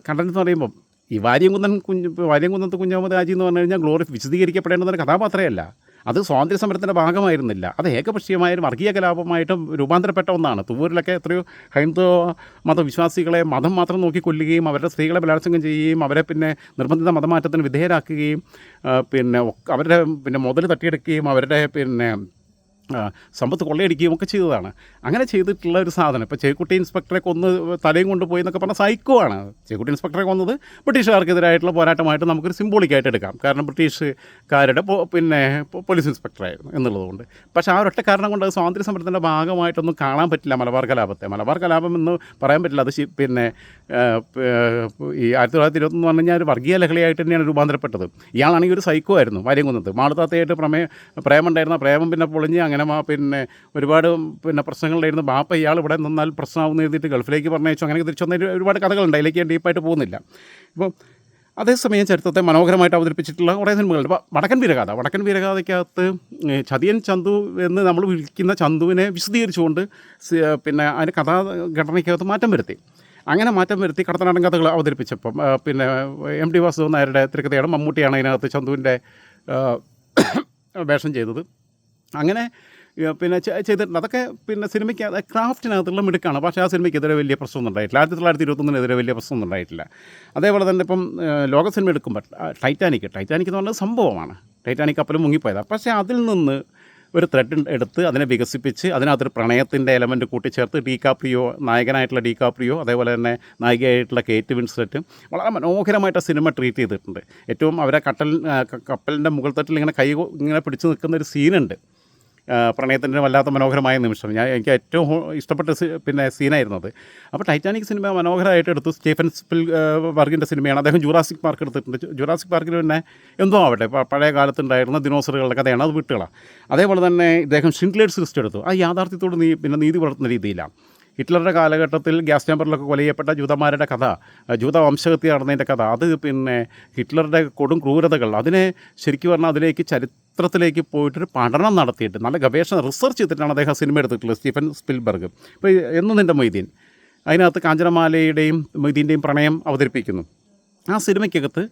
കണ്ടന്റ് എന്ന് പറയുമ്പം ഈ വാര്യംകുന്നൻ കുഞ്ഞ് വാര്യംകുന്നത്ത് കുഞ്ഞാമത് രാജി എന്ന് പറഞ്ഞു കഴിഞ്ഞാൽ ഗ്ലോറി വിശദീകരിക്കപ്പെടേണ്ടുന്ന കഥാപാത്രമല്ല അത് സ്വാതന്ത്ര്യ സമരത്തിന്റെ ഭാഗമായിരുന്നില്ല. അത് ഏകപക്ഷീയമായ ഒരു വർഗീയ കലാപമായിട്ടും രൂപാന്തരപ്പെട്ട ഒന്നാണ്. തുവൂരിലൊക്കെ എത്രയോ ഹൈന്ദവ മതവിശ്വാസികളെ മതം മാത്രം നോക്കി കൊല്ലുകയും അവരുടെ സ്ത്രീകളെ ബലാത്സംഗം ചെയ്യുകയും അവരെ പിന്നെ നിർബന്ധിത മതമാറ്റത്തിന് വിധേയരാക്കുകയും പിന്നെ അവരുടെ പിന്നെ മുതൽ തട്ടിയെടുക്കുകയും അവരുടെ പിന്നെ സമ്പത്ത് കൊള്ളയടിക്കുകയും ഒക്കെ ചെയ്തതാണ്. അങ്ങനെ ചെയ്തിട്ടുള്ള ഒരു സാധനം. ഇപ്പോൾ ചേക്കുട്ടി ഇൻസ്പെക്ടറെ കൊന്ന് തലയും കൊണ്ടുപോയി എന്നൊക്കെ പറഞ്ഞാൽ സൈക്കോ ആണ്. ചേക്കുട്ടി ഇൻസ്പെക്ടറെ കൊന്നത് ബ്രിട്ടീഷുകാർക്കെതിരായിട്ടുള്ള പോരാട്ടമായിട്ട് നമുക്കൊരു സിംബോളിക്കായിട്ട് എടുക്കാം. കാരണം ബ്രിട്ടീഷുകാരുടെ പിന്നെ പോലീസ് ഇൻസ്പെക്ടറായിരുന്നു എന്നുള്ളതുകൊണ്ട്. പക്ഷേ ആ ഒരൊറ്റ കാരണം കൊണ്ട് സ്വാതന്ത്ര്യ സമരത്തിന്റെ ഭാഗമായിട്ടൊന്നും കാണാൻ പറ്റില്ല മലബാർ കലാപത്തെ. മലബാർ കലാപം എന്ന് പറയാൻ പറ്റില്ല. അത് പിന്നെ ഈ ആയിരത്തി തൊള്ളായിരത്തി ഇരുപത്തൊന്ന് പറഞ്ഞു കഴിഞ്ഞാൽ ഒരു വർഗീയ ലഹളയായിട്ട് തന്നെയാണ് രൂപാന്തരപ്പെട്ടത്. ഇയാളാണെങ്കിൽ ഒരു സൈക്കോ ആയിരുന്നു. വാര്യംകുന്നത്ത് മാളുതാത്തയായിട്ട് പ്രമേ പ്രേമുണ്ടായിരുന്ന പ്രേമം പിന്നെ പൊളിഞ്ഞ് അങ്ങനെ മാ- പിന്നെ ഒരുപാട് പിന്നെ പ്രശ്നങ്ങളുണ്ടായിരുന്നു ബാപ്പ ഇയാൾ ഇവിടെ നിന്നാൽ പ്രശ്നമാവുന്ന എഴുതിയിട്ട് ഗൾഫിലേക്ക് പറഞ്ഞയച്ചു. അങ്ങനെ തിരിച്ചു വന്ന ഒരുപാട് കഥകളുണ്ട്. അതിലേക്ക് ഡീപ്പായിട്ട് പോകുന്നില്ല. ഇപ്പോൾ അതേസമയം ചരിത്രത്തെ മനോഹരമായിട്ട് അവതരിപ്പിച്ചിട്ടുള്ള കുറേ സിനിമകളുണ്ട് ഇപ്പോൾ വടക്കൻ വീരഗാഥ. വടക്കൻ വീരഗാഥയ്ക്കകത്ത് ചതിയൻ ചന്തു എന്ന് നമ്മൾ വിളിക്കുന്ന ചന്തുവിനെ വിശദീകരിച്ചുകൊണ്ട് പിന്നെ അതിന് കഥാഘടനയ്ക്കകത്ത് മാറ്റം വരുത്തി. അങ്ങനെ മാറ്റം വരുത്തി കടത്തനാടൻ കഥകൾ അവതരിപ്പിച്ചപ്പം പിന്നെ എം ടി വാസുദേവൻ നായരുടെ തിരക്കഥയാണ് മമ്മൂട്ടിയാണ് അതിനകത്ത് ചന്തുവിന്റെ വേഷം ചെയ്തത്. അങ്ങനെ പിന്നെ ചെയ്തിട്ടുണ്ട്. അതൊക്കെ പിന്നെ സിനിമയ്ക്ക് ക്രാഫ്റ്റിനകത്തുള്ള മിടുക്കാണ്. പക്ഷേ ആ സിനിമയ്ക്ക് എതിരെ വലിയ പ്രശ്നമൊന്നും ഉണ്ടായിട്ടില്ല. ആയിരത്തി തൊള്ളായിരത്തി ഇരുപത്തൊന്നിനെതിരെ വലിയ പ്രശ്നമൊന്നും ഉണ്ടായിട്ടില്ല. അതേപോലെ തന്നെ ഇപ്പം ലോക സിനിമ എടുക്കുമ്പോൾ ടൈറ്റാനിക്. ടൈറ്റാനിക് എന്ന് പറഞ്ഞത് സംഭവമാണ്. ടൈറ്റാനിക് കപ്പൽ മുങ്ങിപ്പോയതാണ് പക്ഷേ അതിൽ നിന്ന് ഒരു ത്രെഡ് എടുത്ത് അതിനെ വികസിപ്പിച്ച് അതിനകത്തൊരു പ്രണയത്തിന്റെ എലമെന്റ് കൂട്ടിച്ചേർത്ത് ഡീകാപ്രിയോ നായകനായിട്ടുള്ള ഡീകാപ്രിയോ അതേപോലെ തന്നെ നായികയായിട്ടുള്ള കേറ്റ് വിൻസെറ്റും വളരെ മനോഹരമായിട്ട് സിനിമ ട്രീറ്റ് ചെയ്തിട്ടുണ്ട്. ഏറ്റവും അവരെ കട്ടൽ കപ്പലിന്റെ മുകൾ തട്ടിൽ ഇങ്ങനെ കൈ ഇങ്ങനെ പിടിച്ചു നിൽക്കുന്ന ഒരു സീനുണ്ട് പ്രണയത്തിന്റെ വല്ലാത്ത മനോഹരമായ നിമിഷം. ഞാൻ എനിക്ക് ഏറ്റവും ഇഷ്ടപ്പെട്ട പിന്നെ സീനായിരുന്നു അത്. അപ്പോൾ ടൈറ്റാനിക് സിനിമ മനോഹരമായിട്ട് എടുത്തു. സ്റ്റീഫൻ സ്പിൽ വർഗിന്റെ സിനിമയാണ്. അദ്ദേഹം ജൂറാസിക് പാർക്ക് എടുത്തിട്ടുണ്ട്. ജുറാസിക് ജൂറാസിക് പാർക്കിൽ പിന്നെ എന്തോ ആവട്ടെ പഴയ കാലത്തുണ്ടായിരുന്ന ദിനോസറുകളുടെ കഥയാണ് അത് വിട്ടുകളാണ് അതേപോലെ തന്നെ ഇദ്ദേഹം ഷിൻഗ്ലേഡ് ലിസ്റ്റ് എടുത്തു. ആ യാഥാർത്ഥ്യത്തോട് നീ പിന്നെ നീതി പുലർത്തുന്ന രീതിയിലാണ്. ഹിറ്റ്ലറുടെ കാലഘട്ടത്തിൽ ഗ്യാസ് ചേമ്പറിലൊക്കെ കൊല ചെയ്യപ്പെട്ട ജൂതന്മാരുടെ കഥ ജൂത വംശഹത്യ നടന്നതിന്റെ കഥ അത് പിന്നെ ഹിറ്റ്ലറുടെ കൊടും ക്രൂരതകൾ. അതിനെ ശരിക്കും പറഞ്ഞാൽ അതിലേക്ക് ചരിത്രത്തിലേക്ക് പോയിട്ടൊരു പഠനം നടത്തിയിട്ട് നല്ല ഗവേഷണം റിസർച്ച് ചെയ്തിട്ടാണ് അദ്ദേഹം സിനിമ എടുത്തിട്ടുള്ളത് സ്റ്റീഫൻ സ്പിൽബർഗ്. ഇപ്പോൾ എന്നും നിന്റെ മൊയ്തീൻ? അതിനകത്ത് കാഞ്ചനമാലയുടെയും മൊയ്തീന്റെയും പ്രണയം അവതരിപ്പിക്കുന്നു. ആ സിനിമയ്ക്കകത്ത്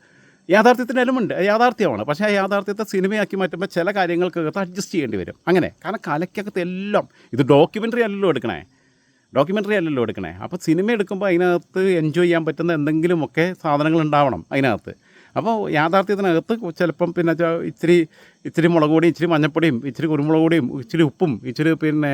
യാഥാർത്ഥ്യത്തിന്റെ എലമുണ്ട് യാഥാർത്ഥ്യമാണ്. പക്ഷേ ആ യാഥാർത്ഥ്യത്തെ സിനിമയാക്കി മാറ്റുമ്പോൾ ചില കാര്യങ്ങൾക്കകത്ത് അഡ്ജസ്റ്റ് ചെയ്യേണ്ടി വരും. അങ്ങനെ കാരണം കലയ്ക്കകത്ത് എല്ലാം ഇത് ഡോക്യുമെന്ററി അല്ലല്ലോ എടുക്കണേ. ഡോക്യുമെന്ററി അല്ലല്ലോ എടുക്കണേ. അപ്പോൾ സിനിമ എടുക്കുമ്പോൾ അതിനകത്ത് എൻജോയ് ചെയ്യാൻ പറ്റുന്ന എന്തെങ്കിലുമൊക്കെ സാധനങ്ങൾ ഉണ്ടാവണം അതിനകത്ത്. അപ്പോൾ യാഥാർത്ഥ്യത്തിനകത്ത് ചിലപ്പം പിന്നെ ഇച്ചിരി ഇച്ചിരി മുളക് പൊടിയും ഇച്ചിരി മഞ്ഞപ്പൊടിയും ഇച്ചിരി കുരുമുളക് പൊടിയും ഇച്ചിരി ഉപ്പും ഇച്ചിരി പിന്നെ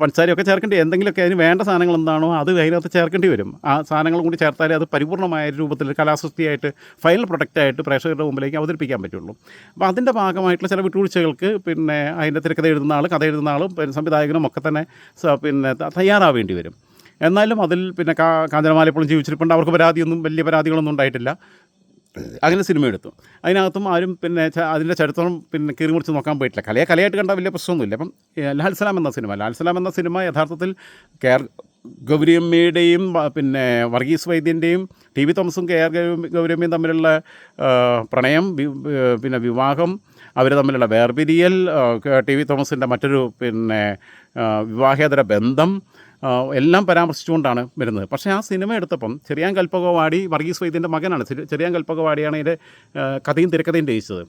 പഞ്ചസാരയൊക്കെ ചേർക്കേണ്ടി എന്തെങ്കിലുമൊക്കെ അതിന് വേണ്ട സാധനങ്ങൾ എന്താണോ അത് അതിനകത്ത് ചേർക്കേണ്ടി വരും. ആ സാധനങ്ങൾ കൂടി ചേർത്താലേ അത് പരിപൂർണമായ രൂപത്തിൽ കലാസൃഷ്ടിയായിട്ട് ഫൈനൽ പ്രൊഡക്റ്റായിട്ട് പ്രേക്ഷകരുടെ മുമ്പിലേക്ക് അവതരിപ്പിക്കാൻ പറ്റുള്ളൂ. അപ്പോൾ അതിന്റെ ഭാഗമായിട്ടുള്ള ചില വിട്ടുവീഴ്ചകൾക്ക് പിന്നെ അതിന്റെ തിരക്കഥ എഴുതുന്ന ആൾ കഥ എഴുതുന്ന ആളും പിന്നെ സംവിധായകനും ഒക്കെ തന്നെ പിന്നെ തയ്യാറാവേണ്ടി വരും. എന്നാലും അതിൽ പിന്നെ കാ കാഞ്ചനമാല ഇപ്പോഴും അവർക്ക് പരാതിയൊന്നും വലിയ പരാതികളൊന്നും ഉണ്ടായിട്ടില്ല. അങ്ങനെ സിനിമ എടുത്തു. അതിനകത്തും ആരും പിന്നെ അതിന്റെ ചരിത്രം പിന്നെ കീറി മുറിച്ച് നോക്കാൻ പോയിട്ടില്ല. കലയെ കലയായിട്ട് കണ്ട വലിയ പ്രശ്നമൊന്നുമില്ല. അപ്പം ലാൽ സലാം എന്ന സിനിമ ലാൽ സലാം എന്ന സിനിമ യഥാർത്ഥത്തിൽ കേർ ഗൗരിയമ്മയുടെയും പിന്നെ Varghese വൈദ്യന്റെയും T V Thomas K R Gowri- ഗൗരിയമ്മയും തമ്മിലുള്ള പ്രണയം പിന്നെ വിവാഹം അവർ തമ്മിലുള്ള വേർപിരിയൽ ടി വി തോമസിന്റെ മറ്റൊരു പിന്നെ വിവാഹേതര ബന്ധം എല്ലാം പരാമർശിച്ചുകൊണ്ടാണ് വരുന്നത്. പക്ഷേ ആ സിനിമ എടുത്തപ്പം ചെറിയാൻ കൽപ്പകവാടി വർഗീസ് വൈദ്യന്റെ മകനാണ്. ചെറി- ചെറിയാൻ കൽപ്പകവാടിയാണ് ഇതിന്റെ ആ, കഥയും തിരക്കഥയും രചിച്ചത്.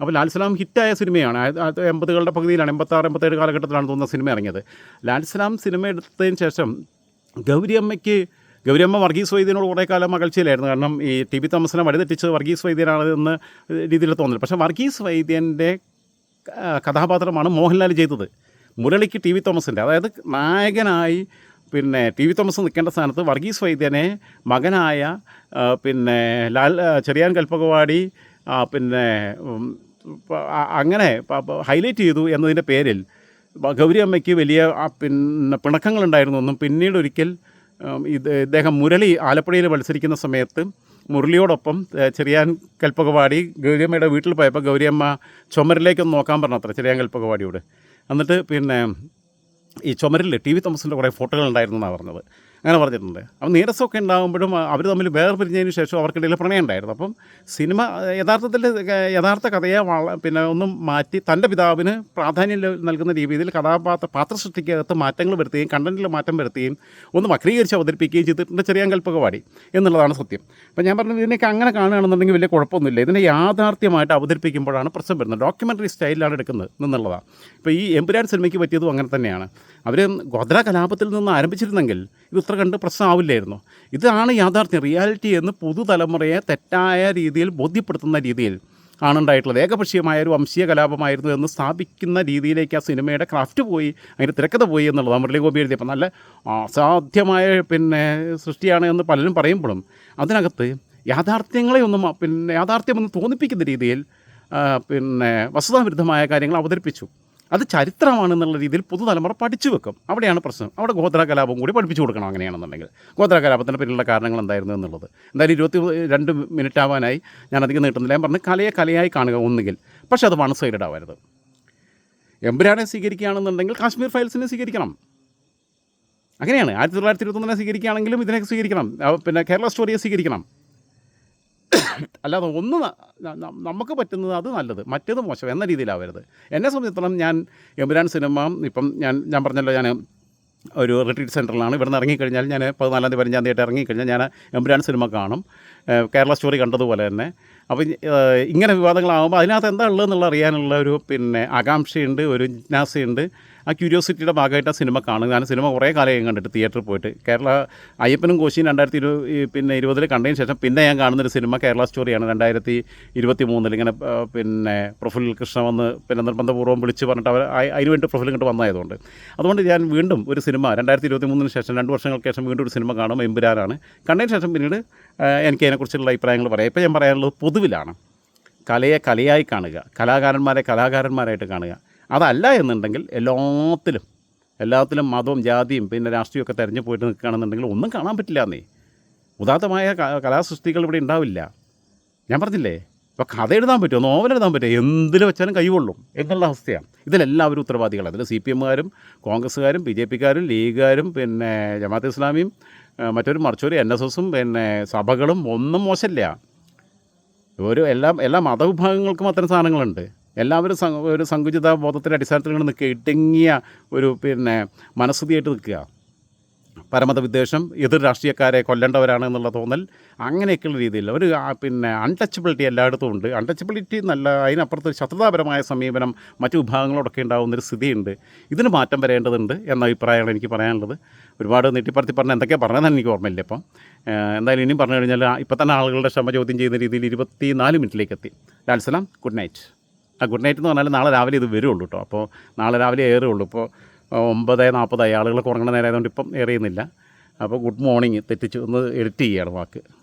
അപ്പോൾ ലാൽ സലാം ഹിറ്റായ സിനിമയാണ്. എൺപതുകളുടെ പകുതിയിലാണ് എൺപത്താറ് എൺപത്തേഴ് കാലഘട്ടത്തിലാണ് തോന്നുന്ന സിനിമ ഇറങ്ങിയത്. ലാൽ സലാം സിനിമ എടുത്തതിന് ശേഷം ഗൗരിയമ്മയ്ക്ക് ഗൗരിയമ്മ വർഗീസ് വൈദ്യനോട് കുറേ കാലം അകൽച്ചയിലായിരുന്നു കാരണം ഈ ടി ബി തോമസിനെ വഴിതെറ്റിച്ചത് വർഗീസ് വൈദ്യനാണ് എന്ന രീതിയിൽ തോന്നുന്നത്. പക്ഷേ വർഗീസ് വൈദ്യന്റെ കഥാപാത്രമാണ് മോഹൻലാൽ ചെയ്തത്. മുരളിക്ക് ടി വി തോമസിന്റെ അതായത് നായകനായി പിന്നെ ടി വി തോമസ് നിൽക്കേണ്ട സ്ഥാനത്ത് വർഗീസ് വൈദ്യനെ മകനായ പിന്നെ ലാൽ ചെറിയാൻ കൽപ്പകവാടി പിന്നെ അങ്ങനെ ഹൈലൈറ്റ് ചെയ്തു എന്നതിന്റെ പേരിൽ ഗൗരി അമ്മയ്ക്ക് വലിയ പിന്നെ പിണക്കങ്ങളുണ്ടായിരുന്നു എന്നും പിന്നീട് ഒരിക്കൽ ഇത് ഇദ്ദേഹം മുരളി ആലപ്പുഴയിൽ മത്സരിക്കുന്ന സമയത്ത് മുരളിയോടൊപ്പം ചെറിയാൻ കൽപ്പകവാടി ഗൗരിയമ്മയുടെ വീട്ടിൽ പോയപ്പോൾ ഗൗരിയമ്മ ചുമരിലേക്കൊന്ന് നോക്കാൻ പറഞ്ഞത്ര ചെറിയാൻ കൽപ്പകവാടിയോട്. എന്നിട്ട് പിന്നെ ഈ ചുമരിൽ ടി വി തോമസിന്റെ കുറേ ഫോട്ടോകൾ ഉണ്ടായിരുന്നു എന്നാണ് പറഞ്ഞത്. അങ്ങനെ പറഞ്ഞിട്ടുണ്ട്. അപ്പം നീരസമൊക്കെ ഉണ്ടാകുമ്പോഴും അവർ തമ്മിൽ വേർപിരിഞ്ഞതിന് ശേഷം അവർക്കിടയിൽ പ്രണയം ഉണ്ടായിരുന്നു അപ്പം സിനിമ യഥാർത്ഥത്തിൽ യഥാർത്ഥ കഥയെ പിന്നെ ഒന്നും മാറ്റി തന്റെ പിതാവിന് പ്രാധാന്യം നൽകുന്ന രീതിയിൽ കഥാപാത്ര പാത്ര സൃഷ്ടിക്കകത്ത് മാറ്റങ്ങൾ വരുത്തുകയും കണ്ടന്റിൽ മാറ്റം വരുത്തുകയും ഒന്ന് വക്രീകരിച്ച് അവതരിപ്പിക്കുകയും ചെയ്തിട്ടുണ്ട് ചെറിയ കൽപ്പൊക്കെ കൽപ്പകവാടി എന്നുള്ളതാണ് സത്യം. അപ്പം ഞാൻ പറഞ്ഞത് ഇതിനൊക്കെ അങ്ങനെ കാണുകയാണെന്നുണ്ടെങ്കിൽ വലിയ കുഴപ്പമൊന്നുമില്ല. ഇതിനെ യാഥാർത്ഥ്യമായിട്ട് അവതരിപ്പിക്കുമ്പോഴാണ് പ്രശ്നം വരുന്നത്. ഡോക്യുമെന്ററി സ്റ്റൈലിലാണ് എടുക്കുന്നത് എന്നുള്ളതാണ്. ഇപ്പോൾ ഈ എമ്പുരാൻ സിനിമയ്ക്ക് പറ്റിയതും അങ്ങനെ തന്നെയാണ്. അവർ ഗോദ്ര കലാപത്തിൽ നിന്ന് ആരംഭിച്ചിരുന്നെങ്കിൽ ഇത് ഇത്ര കണ്ട് പ്രശ്നമാവില്ലായിരുന്നു. ഇതാണ് യാഥാർത്ഥ്യം. റിയാലിറ്റി എന്ന് പുതുതലമുറയെ തെറ്റായ രീതിയിൽ ബോധ്യപ്പെടുത്തുന്ന രീതിയിൽ ആണുണ്ടായിട്ടുള്ളത് ഏകപക്ഷീയമായ ഒരു വംശീയ കലാപമായിരുന്നു എന്ന് സ്ഥാപിക്കുന്ന രീതിയിലേക്ക് ആ സിനിമയുടെ ക്രാഫ്റ്റ് പോയി അതിന്റെ തിരക്കഥ പോയി എന്നുള്ളത് മുരളി ഗോപി എഴുതിയപ്പോൾ നല്ല അസാധ്യമായ പിന്നെ സൃഷ്ടിയാണ് എന്ന് പലരും പറയുമ്പോഴും അതിനകത്ത് യാഥാർത്ഥ്യങ്ങളെ ഒന്നും പിന്നെ യാഥാർത്ഥ്യമൊന്നും തോന്നിപ്പിക്കുന്ന രീതിയിൽ പിന്നെ വസ്തുതാവിരുദ്ധമായ കാര്യങ്ങൾ അവതരിപ്പിച്ചു. അത് ചരിത്രമാണെന്നുള്ള രീതിയിൽ പുതുതലമുറ പഠിച്ചു വെക്കും. അവിടെയാണ് പ്രശ്നം. അവിടെ ഗോത്ര കലാപം കൂടി പഠിപ്പിച്ചു കൊടുക്കണം അങ്ങനെയാണെന്നുണ്ടെങ്കിൽ. ഗോത്ര കലാപത്തിന്റെ പിന്നിലുള്ള കാരണങ്ങൾ എന്തായിരുന്നു എന്നുള്ളത്. എന്തായാലും ഇരുപത്തി രണ്ട് മിനിറ്റ് ആവാനായി. ഞാൻ അധികം നീട്ടുന്നില്ല. ഞാൻ പറഞ്ഞ് കലയെ കലയായി കാണുക ഒന്നുകിൽ. പക്ഷേ അത് വൺ സൈഡഡ് ആവരുത്. എമ്പുരാനെ സ്വീകരിക്കുകയാണെന്നുണ്ടെങ്കിൽ കാശ്മീർ ഫയൽസിനെ സ്വീകരിക്കണം. അങ്ങനെയാണ്. ആയിരത്തി തൊള്ളായിരത്തി ഇരുപത്തൊന്നിനെ സ്വീകരിക്കുകയാണെങ്കിലും ഇതിനെ സ്വീകരിക്കണം. പിന്നെ കേരള സ്റ്റോറിയെ സ്വീകരിക്കണം. അല്ലാതെ ഒന്ന് നമുക്ക് പറ്റുന്നത് അത് നല്ലത് മറ്റേത് മോശം എന്ന രീതിയിലാവരുത്. എന്നെ സംബന്ധിച്ചിടത്തോളം ഞാൻ എമ്പുരാൻ സിനിമ ഇപ്പം ഞാൻ ഞാൻ പറഞ്ഞല്ലോ ഞാൻ ഒരു റിട്രീറ്റ് സെന്ററിലാണ് ഇവിടുന്ന് ഇറങ്ങിക്കഴിഞ്ഞാൽ ഞാൻ പതിനാലാം തീയതി പതിനഞ്ചാം തീയതി ഇറങ്ങിക്കഴിഞ്ഞാൽ ഞാൻ എമ്പുരാൻ സിനിമ കാണും. കേരള സ്റ്റോറി കണ്ടതുപോലെ തന്നെ. അപ്പോൾ ഇങ്ങനെ വിവാദങ്ങളാകുമ്പോൾ അതിനകത്ത് എന്താ ഉള്ളതെന്നുള്ള അറിയാനുള്ള ഒരു പിന്നെ ആകാംക്ഷയുണ്ട് ഒരു ജിജ്ഞാസയുണ്ട്. ആ ക്യൂരിയോസിറ്റിയുടെ ഭാഗമായിട്ട് ആ സിനിമ കാണുക ഞാൻ സിനിമ കുറേ കാലം കണ്ടിട്ട് തിയേറ്ററിൽ പോയിട്ട്. കേരള അയ്യപ്പനും കോശിയും രണ്ടായിരത്തി ഇരു പിന്നെ ഇരുപതിൽ കണ്ടതിന് ശേഷം പിന്നെ ഞാൻ കാണുന്നൊരു സിനിമ കേരള സ്റ്റോറിയാണ്. രണ്ടായിരത്തി ഇരുപത്തി മൂന്നിൽ ഇങ്ങനെ പിന്നെ പ്രഫുൽ കൃഷ്ണ വന്ന് പിന്നെ നിർബന്ധപൂർവം വിളിച്ച് പറഞ്ഞിട്ട് അവർ അതിന് വേണ്ടി പ്രൊഫൈൽ ഇങ്ങോട്ട് വന്നതായതുകൊണ്ട്. അതുകൊണ്ട് ഞാൻ വീണ്ടും ഒരു സിനിമ രണ്ടായിരത്തി ഇരുപത്തി മൂന്നിന് ശേഷം രണ്ട് വർഷങ്ങൾക്ക് ശേഷം വീണ്ടും ഒരു സിനിമ കാണും എമ്പുരാനാണ്. കണ്ടതിന് ശേഷം പിന്നീട് എനിക്ക് അതിനെക്കുറിച്ചുള്ള അഭിപ്രായങ്ങൾ പറയാം. ഇപ്പോൾ ഞാൻ പറയാനുള്ളത് പൊതുവിലാണ്. കലയെ കലയായി കാണുക കലാകാരന്മാരെ കലാകാരന്മാരായിട്ട് കാണുക. അതല്ല എന്നുണ്ടെങ്കിൽ എല്ലാത്തിലും എല്ലാത്തിലും മതവും ജാതിയും പിന്നെ രാഷ്ട്രീയമൊക്കെ തെരഞ്ഞു പോയിട്ട് നിൽക്കുകയാണെന്നുണ്ടെങ്കിൽ ഒന്നും കാണാൻ പറ്റില്ല എന്നേ. ഉദാത്തമായ കലാസൃഷ്ടികൾ ഇവിടെ ഉണ്ടാവില്ല. ഞാൻ പറഞ്ഞില്ലേ? ഇപ്പോൾ കഥ എഴുതാൻ പറ്റുമോ? നോവൽ എഴുതാൻ പറ്റുമോ? എന്തിൽ വെച്ചാലും കൈകൊള്ളും എന്നുള്ള അവസ്ഥയാണ്. ഇതിലെല്ലാവരും ഉത്തരവാദികളാണ്. അതിൽ സി പി എമ്മുകാരും കോൺഗ്രസ്സുകാരും ബി ജെ പിക്കാരും ലീഗുകാരും പിന്നെ ജമാഅത്ത് ഇസ്ലാമിയും മറ്റൊരു മറിച്ചൊരു എൻ എസ് എസും പിന്നെ സഭകളും ഒന്നും മോശമില്ല. ഒരു എല്ലാ എല്ലാ മതവിഭാഗങ്ങൾക്കും അത്തരം സാധനങ്ങളുണ്ട്. എല്ലാവരും ഒരു സങ്കുചിത ബോധത്തിന്റെ അടിസ്ഥാനത്തിൽ ഇങ്ങനെ നിൽക്കുക ഇടുങ്ങിയ ഒരു പിന്നെ മനസ്സുതിയായിട്ട് നിൽക്കുക. പരമത വിദ്വേഷം എതിർ രാഷ്ട്രീയക്കാരെ കൊല്ലേണ്ടവരാണ് എന്നുള്ള തോന്നൽ അങ്ങനെയൊക്കെയുള്ള രീതിയിൽ ഒരു പിന്നെ അൺടച്ചബിലിറ്റി എല്ലായിടത്തും ഉണ്ട്. അൺടച്ചബിലിറ്റി നല്ല അതിനപ്പുറത്ത് ശത്രുതാപരമായ സമീപനം മറ്റു വിഭാഗങ്ങളോടൊക്കെ ഉണ്ടാകുന്നൊരു സ്ഥിതിയുണ്ട്. ഇതിന് മാറ്റം വരേണ്ടതുണ്ട് എന്ന അഭിപ്രായമാണ് എനിക്ക് പറയാനുള്ളത്. ഒരുപാട് നെറ്റിപ്പറത്തി പറഞ്ഞ എന്തൊക്കെയാണ് പറഞ്ഞതെന്ന് എനിക്ക് ഓർമ്മയില്ല ഇപ്പം. എന്തായാലും ഇനിയും പറഞ്ഞു കഴിഞ്ഞാൽ ഇപ്പം തന്നെ ആളുകളുടെ ക്ഷമ ചോദ്യം ചെയ്യുന്ന രീതിയിൽ ഇരുപത്തി നാല് മിനിറ്റിലേക്ക് എത്തി. ലാൽസലാം ഗുഡ് നൈറ്റ്. ആ ഗുഡ് നൈറ്റ് എന്ന് പറഞ്ഞാൽ നാളെ രാവിലെ ഇത് വരുള്ളൂ കേട്ടോ അപ്പോൾ നാളെ രാവിലെ ഏറുള്ളൂ ഇപ്പോൾ ഒമ്പത് നാൽപ്പതായി ആളുകൾ കുറങ്ങണ നേരമായതുകൊണ്ട് ഇപ്പം ഏറിയുന്നില്ല. അപ്പോൾ ഗുഡ് മോർണിംഗ് തെറ്റിച്ച് ഒന്ന് എഡിറ്റ് ചെയ്യുകയാണ് വാക്ക്.